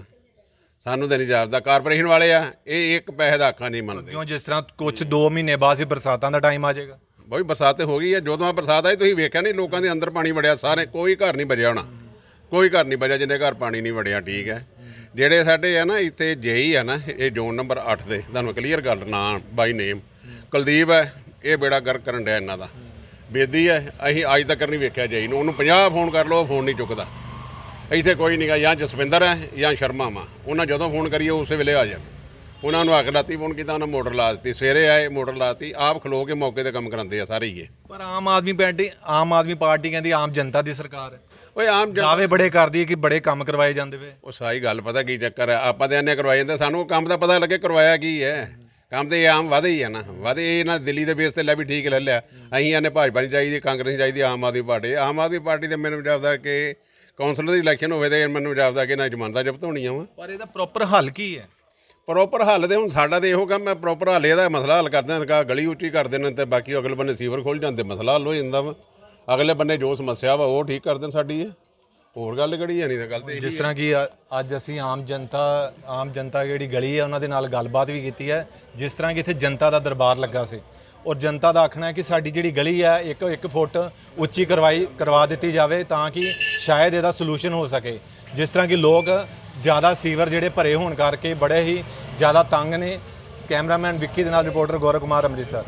ਸਾਨੂੰ ਤਾਂ ਨਹੀਂ ਜਾਪਦਾ। ਕਾਰਪੋਰੇਸ਼ਨ ਵਾਲੇ ਆ ਇਹ ਇੱਕ ਪੈਸੇ ਦਾ ਆਖਾਂ ਨਹੀਂ ਮੰਨਦੇ। ਕਿਉਂ ਜਿਸ ਤਰ੍ਹਾਂ ਕੁਝ 2 ਮਹੀਨੇ ਬਾਅਦ ਫਿਰ ਬਰਸਾਤਾਂ ਦਾ ਟਾਈਮ ਆ ਜਾਏਗਾ? ਬਈ ਬਰਸਾਤ ਤੇ ਹੋ ਗਈ ਹੈ ਜਦੋਂ ਆ ਬਰਸਾਤ ਆਈ ਤੁਸੀਂ ਵੇਖਿਆ ਨਹੀਂ ਲੋਕਾਂ ਦੇ ਅੰਦਰ ਪਾਣੀ ਵੜਿਆ ਸਾਰੇ ਕੋਈ ਘਰ ਨਹੀਂ ਬਚਿਆ ਹੋਣਾ। ਕੋਈ ਘਰ ਨਹੀਂ ਬਚਿਆ ਜਿੰਨੇ ਘਰ ਪਾਣੀ ਨਹੀਂ ਵੜਿਆ ਠੀਕ ਹੈ। ਜਿਹੜੇ ਸਾਡੇ ਆ ਨਾ ਇੱਥੇ ਜੇਈ ਆ ਨਾ ਇਹ ਜ਼ੋਨ ਨੰਬਰ 8 ਦੇ ਤੁਹਾਨੂੰ ਕਲੀਅਰ ਗੱਲ ਨਾਂ ਬਾਈ ਨੇਮ ਕੁਲਦੀਪ ਹੈ ਇਹ ਬੇੜਾ ਗਰ ਕਰਨ ਡਿਆ ਇਹਨਾਂ ਦਾ। ਬੇਦੀ ਹੈ ਅਸੀਂ ਅੱਜ ਤੱਕ ਨਹੀਂ ਵੇਖਿਆ ਜੇਈ ਨੂੰ ਉਹਨੂੰ 50 ਫੋਨ ਕਰ ਲਓ ਫੋਨ ਨਹੀਂ ਚੁੱਕਦਾ। ਇੱਥੇ ਕੋਈ ਨਹੀਂਗਾ ਜਾਂ ਜਸਵਿੰਦਰ ਹੈ ਜਾਂ ਸ਼ਰਮਾ ਵਾ। ਉਹਨਾਂ ਜਦੋਂ ਫੋਨ ਕਰੀਏ ਉਸੇ ਵੇਲੇ ਆ ਜਾਣ। ਉਹਨਾਂ ਨੂੰ ਰਾਤੀ ਫੋਨ ਕੀਤਾ ਉਹਨਾਂ ਮੋਟਰ ਲਾ ਦਿੱਤੀ ਸਵੇਰੇ ਆਏ ਮੋਟਰ ਲਾ ਦਿੱਤੀ ਆਪ ਖਲੋ ਕੇ ਮੌਕੇ ਤੇ ਕੰਮ ਕਰਾਉਂਦੇ ਆ ਸਾਰੇ ਹੀ ਇਹ। ਪਰ ਆਮ ਆਦਮੀ ਪਾਰਟੀ ਆਮ ਆਦਮੀ ਪਾਰਟੀ ਕਹਿੰਦੀ ਆਮ ਜਨਤਾ ਦੀ ਸਰਕਾਰ ਹੈ ਓਏ ਆਮ ਜਨ ਦਾਅਵੇ ਬੜੇ ਕਰਦੀ ਹੈ ਕਿ ਬੜੇ ਕੰਮ ਕਰਵਾਏ ਜਾਂਦੇ ਵੇ। ਉਹ ਸਾਰੀ ਗੱਲ ਪਤਾ ਕੀ ਚੱਕਰ ਹੈ ਆਪਾਂ ਤੇ ਇਹਨੇ ਕਰਵਾਏ ਜਾਂਦੇ ਸਾਨੂੰ ਉਹ ਕੰਮ ਦਾ ਪਤਾ ਲੱਗੇ ਕਰਵਾਇਆ ਕੀ ਹੈ ਕੰਮ ਤੇ ਇਹ ਆਮ ਵਾਧੇ ਹੀ ਹੈ ਨਾ। ਵਾਧੇ ਇਹ ਨਾ ਦਿੱਲੀ ਦੇ ਬੇਸ ਤੇ ਲੈ ਵੀ ਠੀਕ ਲੈ ਲਿਆ। ਅਸੀਂ ਇਹਨੇ ਭਾਜਪਾ ਨਹੀਂ ਚਾਹੀਦੀ ਕਾਂਗਰਸ ਨਹੀਂ ਚਾਹੀਦੀ ਆਮ ਆਦਮੀ ਪਾਰਟੀ। ਆਮ ਆਦਮੀ ਪਾਰਟੀ ਤੇ ਮੈਨੂੰ ਜਾਪਦਾ ਕਿ ਕੌਂਸਲਰ ਦੀ ਇਲੈਕਸ਼ਨ ਹੋਵੇ ਤੇ ਮੈਨੂੰ ਜਾਪਦਾ ਕਿ ਨਾ ਜ਼ਮਾਨਤਾਂ ਜ਼ਬਤ ਹੋਣੀਆਂ ਵਾ। ਪਰ ਇਹਦਾ ਪ੍ਰੋਪਰ ਹੱਲ ਕੀ ਹੈ? ਪ੍ਰੋਪਰ ਹੱਲ ਤੇ ਹੁਣ ਸਾਡਾ ਤੇ ਇਹੋ ਕੰਮ ਹੈ ਪ੍ਰੋਪਰ ਹੱਲ ਇਹਦਾ ਮਸਲਾ ਹੱਲ ਕਰਦੇ ਨੇ ਕਾ ਗਲੀ ਉੱਚੀ ਕਰ ਦੇਣ ਤੇ ਬਾਕੀ ਅਗਲੇ ਬੰਨੇ ਸੀਵਰ ਖੋਲ ਜਾਂਦੇ ਮਸਲਾ ਹੱਲ ਹੋ ਜਾਂਦਾ ਵਾ। ਅਗਲੇ ਬੰਨੇ ਜੋ ਸਮੱਸਿਆ ਵਾ ਉਹ ਠੀਕ ਕਰ ਦੇਣ ਸਾਡੀ ਇਹ। ਹੋਰ ਗੱਲ ਕਿਹੜੀ ਹੈ ਨਹੀਂ ਤਾਂ ਗੱਲ ਤੇ ਇਹੀ ਜਿਸ ਤਰ੍ਹਾਂ ਕਿ ਅ- ਅੱਜ ਅਸੀਂ ਆਮ ਜਨਤਾ ਆਮ ਜਨਤਾ ਜਿਹੜੀ ਗਲੀ ਹੈ ਉਹਨਾਂ ਦੇ ਨਾਲ ਗੱਲਬਾਤ ਵੀ ਕੀਤੀ ਹੈ। ਜਿਸ ਤਰ੍ਹਾਂ ਕਿ ਇੱਥੇ ਜਨਤਾ ਦਾ ਦਰਬਾਰ ਲੱਗਾ ਸੀ। ਔਰ ਜਨਤਾ ਦਾ ਆਖਣਾ ਹੈ ਕਿ ਸਾਡੀ ਜਿਹੜੀ ਗਲੀ ਹੈ ਇੱਕ ਇੱਕ ਫੁੱਟ ਉੱਚੀ ਕਰਵਾਈ ਕਰਵਾ ਦਿੱਤੀ ਜਾਵੇ ਤਾਂ ਕਿ ਸ਼ਾਇਦ ਇਹਦਾ ਸੋਲੂਸ਼ਨ ਹੋ ਸਕੇ। ਜਿਸ ਤਰ੍ਹਾਂ ਕਿ ਲੋਕ ਜ਼ਿਆਦਾ ਸੀਵਰ ਜਿਹੜੇ ਭਰੇ ਹੋਣ ਕਰਕੇ ਬੜੇ ਹੀ ਜ਼ਿਆਦਾ ਤੰਗ ਨੇ। ਕੈਮਰਾਮੈਨ ਵਿੱਕੀ ਦੇ ਨਾਲ ਰਿਪੋਰਟਰ ਗੌਰਵ ਕੁਮਾਰ ਅੰਮ੍ਰਿਤਸਰ।